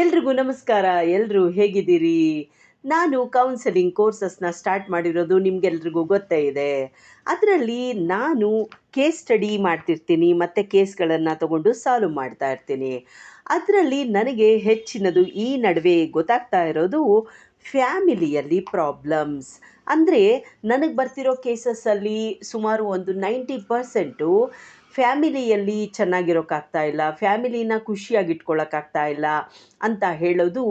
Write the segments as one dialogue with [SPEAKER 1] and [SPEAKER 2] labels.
[SPEAKER 1] ಎಲ್ರಿಗೂ ನಮಸ್ಕಾರ ಎಲ್ಲರೂ ಹೇಗಿದ್ದೀರಿ? ನಾನು ಕೌನ್ಸೆಲಿಂಗ್ ಕೋರ್ಸಸ್ನ ಸ್ಟಾರ್ಟ್ ಮಾಡಿರೋದು ನಿಮಗೆಲ್ರಿಗೂ ಗೊತ್ತೇ ಇದೆ. ಅದರಲ್ಲಿ ನಾನು ಕೇಸ್ ಸ್ಟಡಿ ಮಾಡ್ತಿರ್ತೀನಿ, ಮತ್ತು ಕೇಸ್ಗಳನ್ನು ತಗೊಂಡು ಸಾಲ್ವ್ ಮಾಡ್ತಾ ಇರ್ತೀನಿ. ಅದರಲ್ಲಿ ನನಗೆ ಹೆಚ್ಚಿನದು ಈ ನಡುವೆ ಗೊತ್ತಾಗ್ತಾ ಇರೋದು ಫ್ಯಾಮಿಲಿಯಲ್ಲಿ ಪ್ರಾಬ್ಲಮ್ಸ್ ಅಂದರೆ, ನನಗೆ ಬರ್ತಿರೋ ಕೇಸಸ್ಸಲ್ಲಿ ಸುಮಾರು ಒಂದು ನೈಂಟಿ ಪರ್ಸೆಂಟು ಫ್ಯಾಮಿಲಿಯಲ್ಲಿ ಚೆನ್ನಾಗಿರೋಕ್ಕಾಗ್ತಾ ಇಲ್ಲ, ಫ್ಯಾಮಿಲಿನ ಖುಷಿಯಾಗಿ ಇಟ್ಕೊಳ್ಳೋಕ್ಕಾಗ್ತಾ ಇಲ್ಲ ಅಂತ ಹೇಳೋದು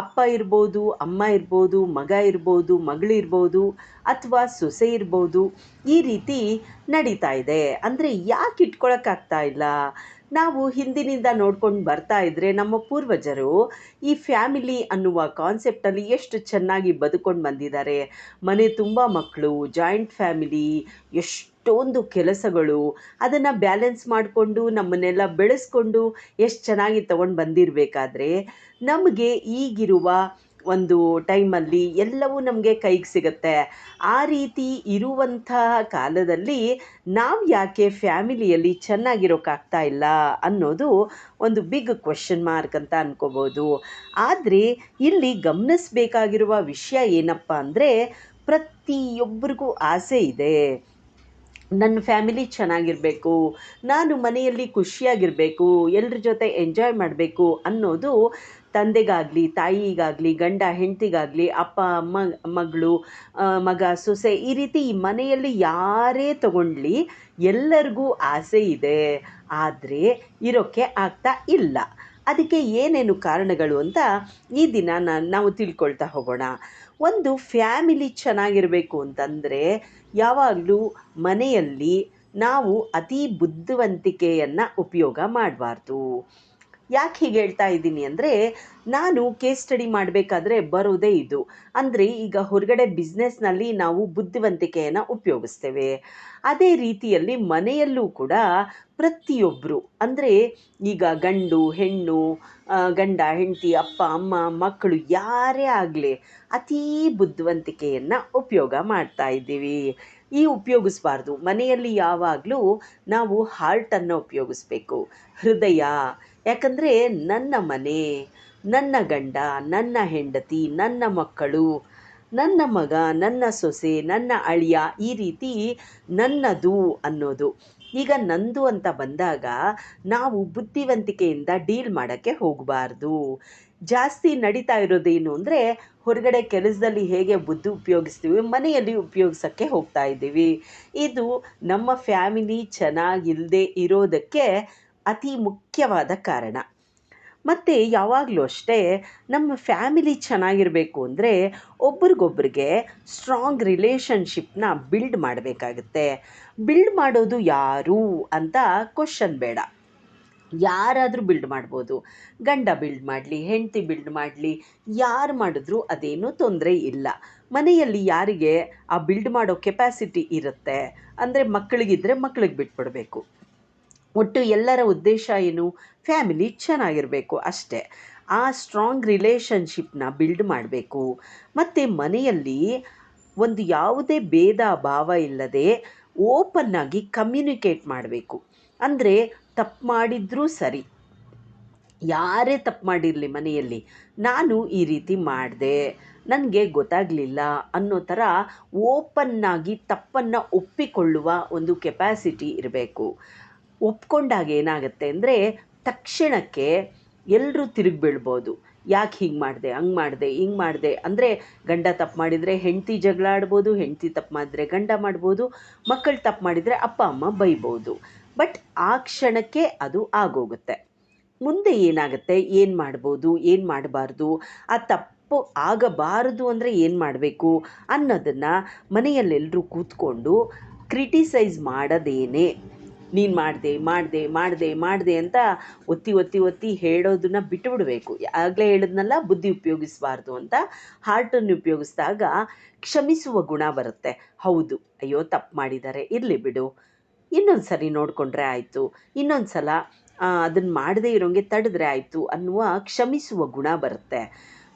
[SPEAKER 1] ಅಪ್ಪ ಇರ್ಬೋದು, ಅಮ್ಮ ಇರ್ಬೋದು, ಮಗ ಇರ್ಬೋದು ಮಗಳಿರ್ಬೋದು ಅಥವಾ ಸೊಸೆ ಇರ್ಬೋದು ಈ ರೀತಿ ನಡೀತಾ ಇದೆ. ಅಂದರೆ ಯಾಕೆ ಇಟ್ಕೊಳ್ಳೋಕ್ಕಾಗ್ತಾ ಇಲ್ಲ? ನಾವು ಹಿಂದಿನಿಂದ ನೋಡ್ಕೊಂಡು ಬರ್ತಾ ಇದ್ದರೆ ನಮ್ಮ ಪೂರ್ವಜರು ಈ ಫ್ಯಾಮಿಲಿ ಅನ್ನುವ ಕಾನ್ಸೆಪ್ಟಲ್ಲಿ ಎಷ್ಟು ಚೆನ್ನಾಗಿ ಬದುಕೊಂಡು ಬಂದಿದ್ದಾರೆ. ಮನೆ ತುಂಬ ಮಕ್ಕಳು ಜಾಯಿಂಟ್ ಫ್ಯಾಮಿಲಿ ಎಷ್ಟೊಂದು ಕೆಲಸಗಳು ಅದನ್ನು ಬ್ಯಾಲೆನ್ಸ್ ಮಾಡಿಕೊಂಡು ನಮ್ಮನ್ನೆಲ್ಲ ಬೆಳೆಸ್ಕೊಂಡು ಎಷ್ಟು ಚೆನ್ನಾಗಿ ತಗೊಂಡು ಬಂದಿರಬೇಕಾದ್ರೆ ನಮಗೆ ಈಗಿರುವ ಒಂದು ಟೈಮಲ್ಲಿ ಎಲ್ಲವೂ ನಮಗೆ ಕೈಗೆ ಸಿಗುತ್ತೆ. ಆ ರೀತಿ ಇರುವಂತಹ ಕಾಲದಲ್ಲಿ ನಾವು ಯಾಕೆ ಫ್ಯಾಮಿಲಿಯಲ್ಲಿ ಚೆನ್ನಾಗಿರೋಕ್ಕಾಗ್ತಾ ಇಲ್ಲ ಅನ್ನೋದು ಒಂದು ಬಿಗ್ ಕ್ವೆಶನ್ ಮಾರ್ಕ್ ಅಂತ ಅನ್ಕೋಬೋದು. ಆದರೆ ಇಲ್ಲಿ ಗಮನಿಸಬೇಕಾಗಿರುವ ವಿಷಯ ಏನಪ್ಪ ಅಂದರೆ ಪ್ರತಿಯೊಬ್ಬರಿಗೂ ಆಸೆ ಇದೆ. ನನ್ನ ಫ್ಯಾಮಿಲಿ ಚೆನ್ನಾಗಿರಬೇಕು, ನಾನು ಮನೆಯಲ್ಲಿ ಖುಷಿಯಾಗಿರಬೇಕು ಎಲ್ಲರ ಜೊತೆ ಎಂಜಾಯ್ ಮಾಡಬೇಕು ಅನ್ನೋದು ತಂದೆಗಾಗಲಿ, ತಾಯಿಗಾಗಲಿ, ಗಂಡ ಹೆಂಡತಿಗಾಗಲಿ, ಅಪ್ಪ, ಅಮ್ಮ, ಮಗಳು ಮಗ, ಸೊಸೆ ಈ ರೀತಿ ಈ ಮನೆಯಲ್ಲಿ ಯಾರೇ ತಗೊಂಡ್ಲಿ ಎಲ್ಲರಿಗೂ ಆಸೆ ಇದೆ. ಆದರೆ ಇರೋಕ್ಕೆ ಆಗ್ತಾ ಇಲ್ಲ. ಅದಕ್ಕೆ ಏನೇನು ಕಾರಣಗಳು ಅಂತ ಈ ದಿನ ನಾನು ನಾವು ತಿಳ್ಕೊಳ್ತಾ ಹೋಗೋಣ. ಒಂದು ಫ್ಯಾಮಿಲಿ ಚೆನ್ನಾಗಿರಬೇಕು ಅಂತಂದರೆ ಯಾವಾಗಲೂ ಮನೆಯಲ್ಲಿ ನಾವು ಅತಿ ಬುದ್ಧಿವಂತಿಕೆಯನ್ನು ಉಪಯೋಗ ಮಾಡಬಾರ್ದು. ಯಾಕೆ ಹೀಗೆ ಹೇಳ್ತಾ ಇದ್ದೀನಿ ಅಂದರೆ, ನಾನು ಕೇಸ್ ಸ್ಟಡಿ ಮಾಡಬೇಕಾದ್ರೆ ಬರೋದೇ ಇದು. ಅಂದರೆ ಈಗ ಹೊರಗಡೆ ಬಿಸ್ನೆಸ್ನಲ್ಲಿ ನಾವು ಬುದ್ಧಿವಂತಿಕೆಯನ್ನು ಉಪಯೋಗಿಸ್ತೇವೆ. ಅದೇ ರೀತಿಯಲ್ಲಿ ಮನೆಯಲ್ಲೂ ಕೂಡ ಪ್ರತಿಯೊಬ್ಬರು ಅಂದರೆ ಈಗ ಗಂಡು, ಹೆಣ್ಣು ಗಂಡ, ಹೆಂಡತಿ, ಅಪ್ಪ, ಅಮ್ಮ, ಮಕ್ಕಳು ಯಾರೇ ಆಗಲಿ ಅತೀ ಬುದ್ಧಿವಂತಿಕೆಯನ್ನು ಉಪಯೋಗ ಮಾಡ್ತಾ ಇದ್ದೀವಿ. ಈ ಉಪಯೋಗಿಸ್ಬಾರ್ದು. ಮನೆಯಲ್ಲಿ ಯಾವಾಗಲೂ ನಾವು ಹಾರ್ಟನ್ನು ಉಪಯೋಗಿಸ್ಬೇಕು. ಹೃದಯ ಯಾಕಂದರೆ ನನ್ನ ಮನೆ, ನನ್ನ ಗಂಡ, ನನ್ನ ಹೆಂಡತಿ, ನನ್ನ ಮಕ್ಕಳು, ನನ್ನ ಮಗ, ನನ್ನ ಸೊಸೆ, ನನ್ನ ಅಳಿಯ ಈ ರೀತಿ ನನ್ನದು ಅನ್ನೋದು. ಈಗ ನಂದು ಅಂತ ಬಂದಾಗ ನಾವು ಬುದ್ಧಿವಂತಿಕೆಯಿಂದ ಡೀಲ್ ಮಾಡೋಕ್ಕೆ ಹೋಗಬಾರ್ದು. ಜಾಸ್ತಿ ನಡೀತಾ ಇರೋದೇನು ಅಂದರೆ ಹೊರಗಡೆ ಕೆಲಸದಲ್ಲಿ ಹೇಗೆ ಬುದ್ಧಿ ಉಪಯೋಗಿಸ್ತೀವಿ, ಮನೆಯಲ್ಲಿ ಉಪಯೋಗಿಸೋಕ್ಕೆ ಹೋಗ್ತಾ ಇದ್ದೀವಿ. ಇದು ನಮ್ಮ ಫ್ಯಾಮಿಲಿ ಚೆನ್ನಾಗಿಲ್ಲದೆ ಇರೋದಕ್ಕೆ ಅತಿ ಮುಖ್ಯವಾದ ಕಾರಣ. ಮತ್ತು ಯಾವಾಗಲೂ ಅಷ್ಟೇ ನಮ್ಮ ಫ್ಯಾಮಿಲಿ ಚೆನ್ನಾಗಿರಬೇಕು ಅಂದರೆ ಒಬ್ರಿಗೊಬ್ರಿಗೆ ಸ್ಟ್ರಾಂಗ್ ರಿಲೇಷನ್ಶಿಪ್ನ ಬಿಲ್ಡ್ ಮಾಡಬೇಕಾಗತ್ತೆ. ಬಿಲ್ಡ್ ಮಾಡೋದು ಯಾರು ಅಂತ ಕ್ವಶನ್ ಬೇಡ. ಯಾರಾದರೂ ಬಿಲ್ಡ್ ಮಾಡ್ಬೋದು. ಗಂಡ ಬಿಲ್ಡ್ ಮಾಡಲಿ, ಹೆಂಡತಿ ಬಿಲ್ಡ್ ಮಾಡಲಿ, ಯಾರು ಮಾಡಿದ್ರೂ ಅದೇನೂ ತೊಂದರೆ ಇಲ್ಲ. ಮನೆಯಲ್ಲಿ ಯಾರಿಗೆ ಆ ಬಿಲ್ಡ್ ಮಾಡೋ ಕೆಪಾಸಿಟಿ ಇರುತ್ತೆ. ಅಂದರೆ ಮಕ್ಕಳಿಗಿದ್ದರೆ ಮಕ್ಕಳಿಗೆ ಬಿಟ್ಬಿಡಬೇಕು. ಒಟ್ಟು ಎಲ್ಲರ ಉದ್ದೇಶ ಏನು? ಫ್ಯಾಮಿಲಿ ಚೆನ್ನಾಗಿರಬೇಕು ಅಷ್ಟೇ. ಆ ಸ್ಟ್ರಾಂಗ್ ರಿಲೇಷನ್ಶಿಪ್ನ ಬಿಲ್ಡ್ ಮಾಡಬೇಕು. ಮತ್ತು ಮನೆಯಲ್ಲಿ ಒಂದು ಯಾವುದೇ ಭೇದ ಭಾವ ಇಲ್ಲದೆ ಓಪನ್ನಾಗಿ ಕಮ್ಯುನಿಕೇಟ್ ಮಾಡಬೇಕು. ಅಂದರೆ ತಪ್ಪು ಮಾಡಿದರೂ ಸರಿ. ಯಾರೇ ತಪ್ಪು ಮಾಡಿರಲಿ ಮನೆಯಲ್ಲಿ, ನಾನು ಈ ರೀತಿ ಮಾಡಿದೆ, ನನಗೆ ಗೊತ್ತಾಗಲಿಲ್ಲ ಅನ್ನೋ ಥರ ಓಪನ್ನಾಗಿ ತಪ್ಪನ್ನು ಒಪ್ಪಿಕೊಳ್ಳುವ ಒಂದು ಕೆಪಾಸಿಟಿ ಇರಬೇಕು. ಒಪ್ಕೊಂಡಾಗ ಏನಾಗುತ್ತೆ ಅಂದರೆ ತಕ್ಷಣಕ್ಕೆ ಎಲ್ಲರೂ ತಿರುಗಿ ಬೀಳ್ಬೋದು. ಯಾಕೆ ಹಿಂಗೆ ಮಾಡಿದೆ, ಹಂಗೆ ಮಾಡಿದೆ, ಹಿಂಗೆ ಮಾಡಿದೆ ಅಂದರೆ ಗಂಡ ತಪ್ಪು ಮಾಡಿದರೆ ಹೆಂಡತಿ ಜಗಳ ಆಡ್ಬೋದು, ಹೆಂಡತಿ ತಪ್ಪು ಮಾಡಿದ್ರೆ ಗಂಡ ಮಾಡ್ಬೋದು, ಮಕ್ಕಳು ತಪ್ಪು ಮಾಡಿದರೆ ಅಪ್ಪ, ಅಮ್ಮ ಬೈಬೋದು. ಬಟ್ ಆ ಕ್ಷಣಕ್ಕೆ ಅದು ಆಗೋಗುತ್ತೆ. ಮುಂದೆ ಏನಾಗುತ್ತೆ, ಏನು ಮಾಡ್ಬೋದು, ಏನು ಮಾಡಬಾರ್ದು, ಆ ತಪ್ಪು ಆಗಬಾರದು ಅಂದರೆ ಏನು ಮಾಡಬೇಕು ಅನ್ನೋದನ್ನು ಮನೆಯಲ್ಲೆಲ್ಲರೂ ಕೂತ್ಕೊಂಡು ಕ್ರಿಟಿಸೈಸ್ ಮಾಡೋದೇನೆ ನೀನು ಮಾಡಿದೆ ಮಾಡಿದೆ ಮಾಡಿದೆ ಮಾಡಿದೆ ಅಂತ ಒತ್ತಿ ಒತ್ತಿ ಒತ್ತಿ ಹೇಳೋದನ್ನ ಬಿಟ್ಟುಬಿಡಬೇಕು. ಆಗಲೇ ಹೇಳಿದ್ನಲ್ಲ, ಬುದ್ಧಿ ಉಪಯೋಗಿಸಬಾರ್ದು ಅಂತ. ಹಾರ್ಟನ್ನು ಉಪಯೋಗಿಸಿದಾಗ ಕ್ಷಮಿಸುವ ಗುಣ ಬರುತ್ತೆ. ಹೌದು, ಅಯ್ಯೋ, ತಪ್ಪು ಮಾಡಿದ್ದಾರೆ ಇರಲಿ ಬಿಡು. ಇನ್ನೊಂದು ಸರಿ ನೋಡಿಕೊಂಡ್ರೆ ಆಯಿತು. ಇನ್ನೊಂದು ಸಲ ಅದನ್ನು ಮಾಡದೇ ಇರೋಂಗೆ ತಡೆದ್ರೆ ಆಯಿತು ಅನ್ನುವ ಕ್ಷಮಿಸುವ ಗುಣ ಬರುತ್ತೆ.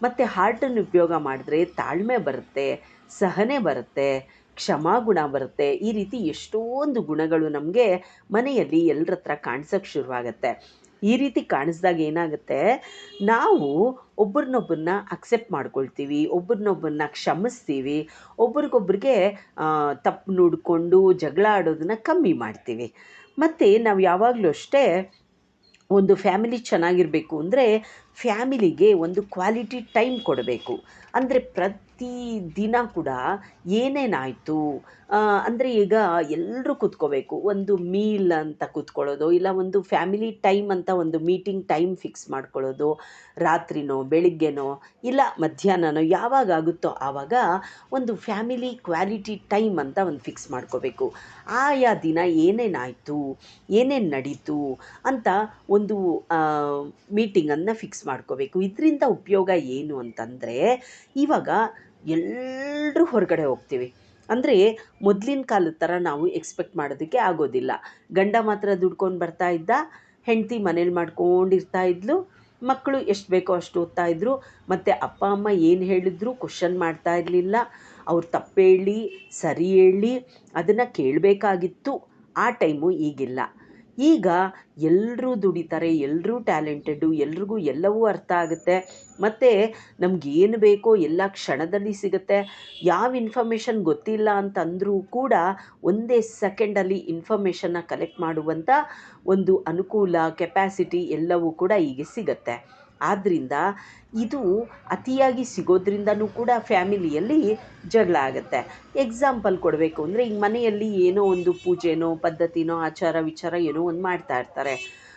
[SPEAKER 1] ಮತ್ತು ಹಾರ್ಟನ್ನು ಉಪಯೋಗ ಮಾಡಿದ್ರೆ ತಾಳ್ಮೆ ಬರುತ್ತೆ, ಸಹನೆ ಬರುತ್ತೆ. ಕ್ಷಮಾಗುಣ ಬರುತ್ತೆ. ಈ ರೀತಿ ಎಷ್ಟೊಂದು ಗುಣಗಳು ನಮಗೆ ಮನೆಯಲ್ಲಿ ಎಲ್ಲರ ಹತ್ರ ಕಾಣಿಸೋಕ್ಕೆ ಶುರುವಾಗತ್ತೆ. ಈ ರೀತಿ ಕಾಣಿಸ್ದಾಗ ಏನಾಗುತ್ತೆ? ನಾವು ಒಬ್ರನ್ನೊಬ್ಬರನ್ನ ಅಕ್ಸೆಪ್ಟ್ ಮಾಡ್ಕೊಳ್ತೀವಿ ಒಬ್ರನ್ನೊಬ್ಬರನ್ನ ಕ್ಷಮಿಸ್ತೀವಿ, ಒಬ್ರಿಗೊಬ್ರಿಗೆ ತಪ್ಪು ನುಡ್ಕೊಂಡು ಜಗಳ ಆಡೋದನ್ನು ಕಮ್ಮಿ ಮಾಡ್ತೀವಿ. ಮತ್ತು ನಾವು ಯಾವಾಗಲೂ ಅಷ್ಟೇ ಒಂದು ಫ್ಯಾಮಿಲಿ ಚೆನ್ನಾಗಿರಬೇಕು ಅಂದರೆ ಫ್ಯಾಮಿಲಿಗೆ ಒಂದು ಕ್ವಾಲಿಟಿ ಟೈಮ್ ಕೊಡಬೇಕು. ಅಂದರೆ ಪ್ರತಿ ದಿನ ಕೂಡ ಏನೇನಾಯಿತು? ಅಂದರೆ ಈಗ ಎಲ್ಲರೂ ಕೂತ್ಕೋಬೇಕು. ಒಂದು ಮೀಲ್ ಅಂತ ಕೂತ್ಕೊಳ್ಳೋದು, ಇಲ್ಲ ಒಂದು ಫ್ಯಾಮಿಲಿ ಟೈಮ್ ಅಂತ ಒಂದು ಮೀಟಿಂಗ್ ಟೈಮ್ ಫಿಕ್ಸ್ ಮಾಡ್ಕೊಳ್ಳೋದು, ರಾತ್ರಿನೋ, ಬೆಳಿಗ್ಗೆನೋ, ಇಲ್ಲ ಮಧ್ಯಾಹ್ನನೋ ಯಾವಾಗ ಆಗುತ್ತೋ ಆವಾಗ ಒಂದು ಫ್ಯಾಮಿಲಿ ಕ್ವಾಲಿಟಿ ಟೈಮ್ ಅಂತ ಒಂದು ಫಿಕ್ಸ್ ಮಾಡ್ಕೋಬೇಕು. ಆಯಾ ದಿನ ಏನೇನಾಯಿತು, ಏನೇನು ನಡೀತು ಅಂತ ಒಂದು ಮೀಟಿಂಗನ್ನು ಫಿಕ್ಸ್ ಮಾಡ್ಕೋಬೇಕು. ಇದರಿಂದ ಉಪಯೋಗ ಏನು ಅಂತಂದರೆ, ಇವಾಗ ಎಲ್ಲರೂ ಹೊರಗಡೆ ಹೋಗ್ತೀವಿ. ಅಂದರೆ ಮೊದಲಿನ ಕಾಲದ ಥರ ನಾವು ಎಕ್ಸ್ಪೆಕ್ಟ್ ಮಾಡೋದಕ್ಕೆ ಆಗೋದಿಲ್ಲ. ಗಂಡ ಮಾತ್ರ ದುಡ್ಕೊಂಡು ಬರ್ತಾ ಇದ್ದ, ಹೆಂಡತಿ ಮನೇಲಿ ಮಾಡ್ಕೊಂಡಿರ್ತಾ ಇದ್ಲು ಮಕ್ಕಳು ಎಷ್ಟು ಬೇಕೋ ಅಷ್ಟು ಓದ್ತಾ ಇದ್ರು, ಮತ್ತು ಅಪ್ಪ, ಅಮ್ಮ ಏನು ಹೇಳಿದ್ರು ಕ್ವಶನ್ ಮಾಡ್ತಾ ಇರಲಿಲ್ಲ. ಅವ್ರು ತಪ್ಪು ಹೇಳಿ, ಸರಿ ಹೇಳಿ, ಅದನ್ನು ಕೇಳಬೇಕಾಗಿತ್ತು. ಆ ಟೈಮು ಈಗಿಲ್ಲ. ಈಗ ಎಲ್ಲರೂ ದುಡಿತಾರೆ ಎಲ್ಲರೂ ಟ್ಯಾಲೆಂಟೆಡ್ಡು, ಎಲ್ರಿಗೂ ಎಲ್ಲವೂ ಅರ್ಥ ಆಗುತ್ತೆ. ಮತ್ತು ನಮಗೇನು ಬೇಕೋ ಎಲ್ಲ ಕ್ಷಣದಲ್ಲಿ ಸಿಗುತ್ತೆ. ಯಾವ ಇನ್ಫಾರ್ಮೇಷನ್ ಗೊತ್ತಿಲ್ಲ ಅಂತಂದರೂ ಕೂಡ ಒಂದೇ ಸೆಕೆಂಡಲ್ಲಿ ಇನ್ಫಾರ್ಮೇಷನ್ನ ಕಲೆಕ್ಟ್ ಮಾಡುವಂಥ ಒಂದು ಅನುಕೂಲ, ಕೆಪ್ಯಾಸಿಟಿ ಎಲ್ಲವೂ ಕೂಡ ಈಗ ಸಿಗುತ್ತೆ. ಆದ್ದರಿಂದ ಇದು ಅತಿಯಾಗಿ ಸಿಗೋದ್ರಿಂದನೂ ಕೂಡ ಫ್ಯಾಮಿಲಿಯಲ್ಲಿ ಜಗಳ ಆಗುತ್ತೆ. ಎಕ್ಸಾಂಪಲ್ ಕೊಡಬೇಕು ಅಂದರೆ ಈಗ ಮನೆಯಲ್ಲಿ ಏನೋ ಒಂದು ಪೂಜೆನೋ, ಪದ್ಧತಿನೋ, ಆಚಾರ ವಿಚಾರ ಏನೋ ಒಂದು ಮಾಡ್ತಾ ಇರ್ತಾರೆ.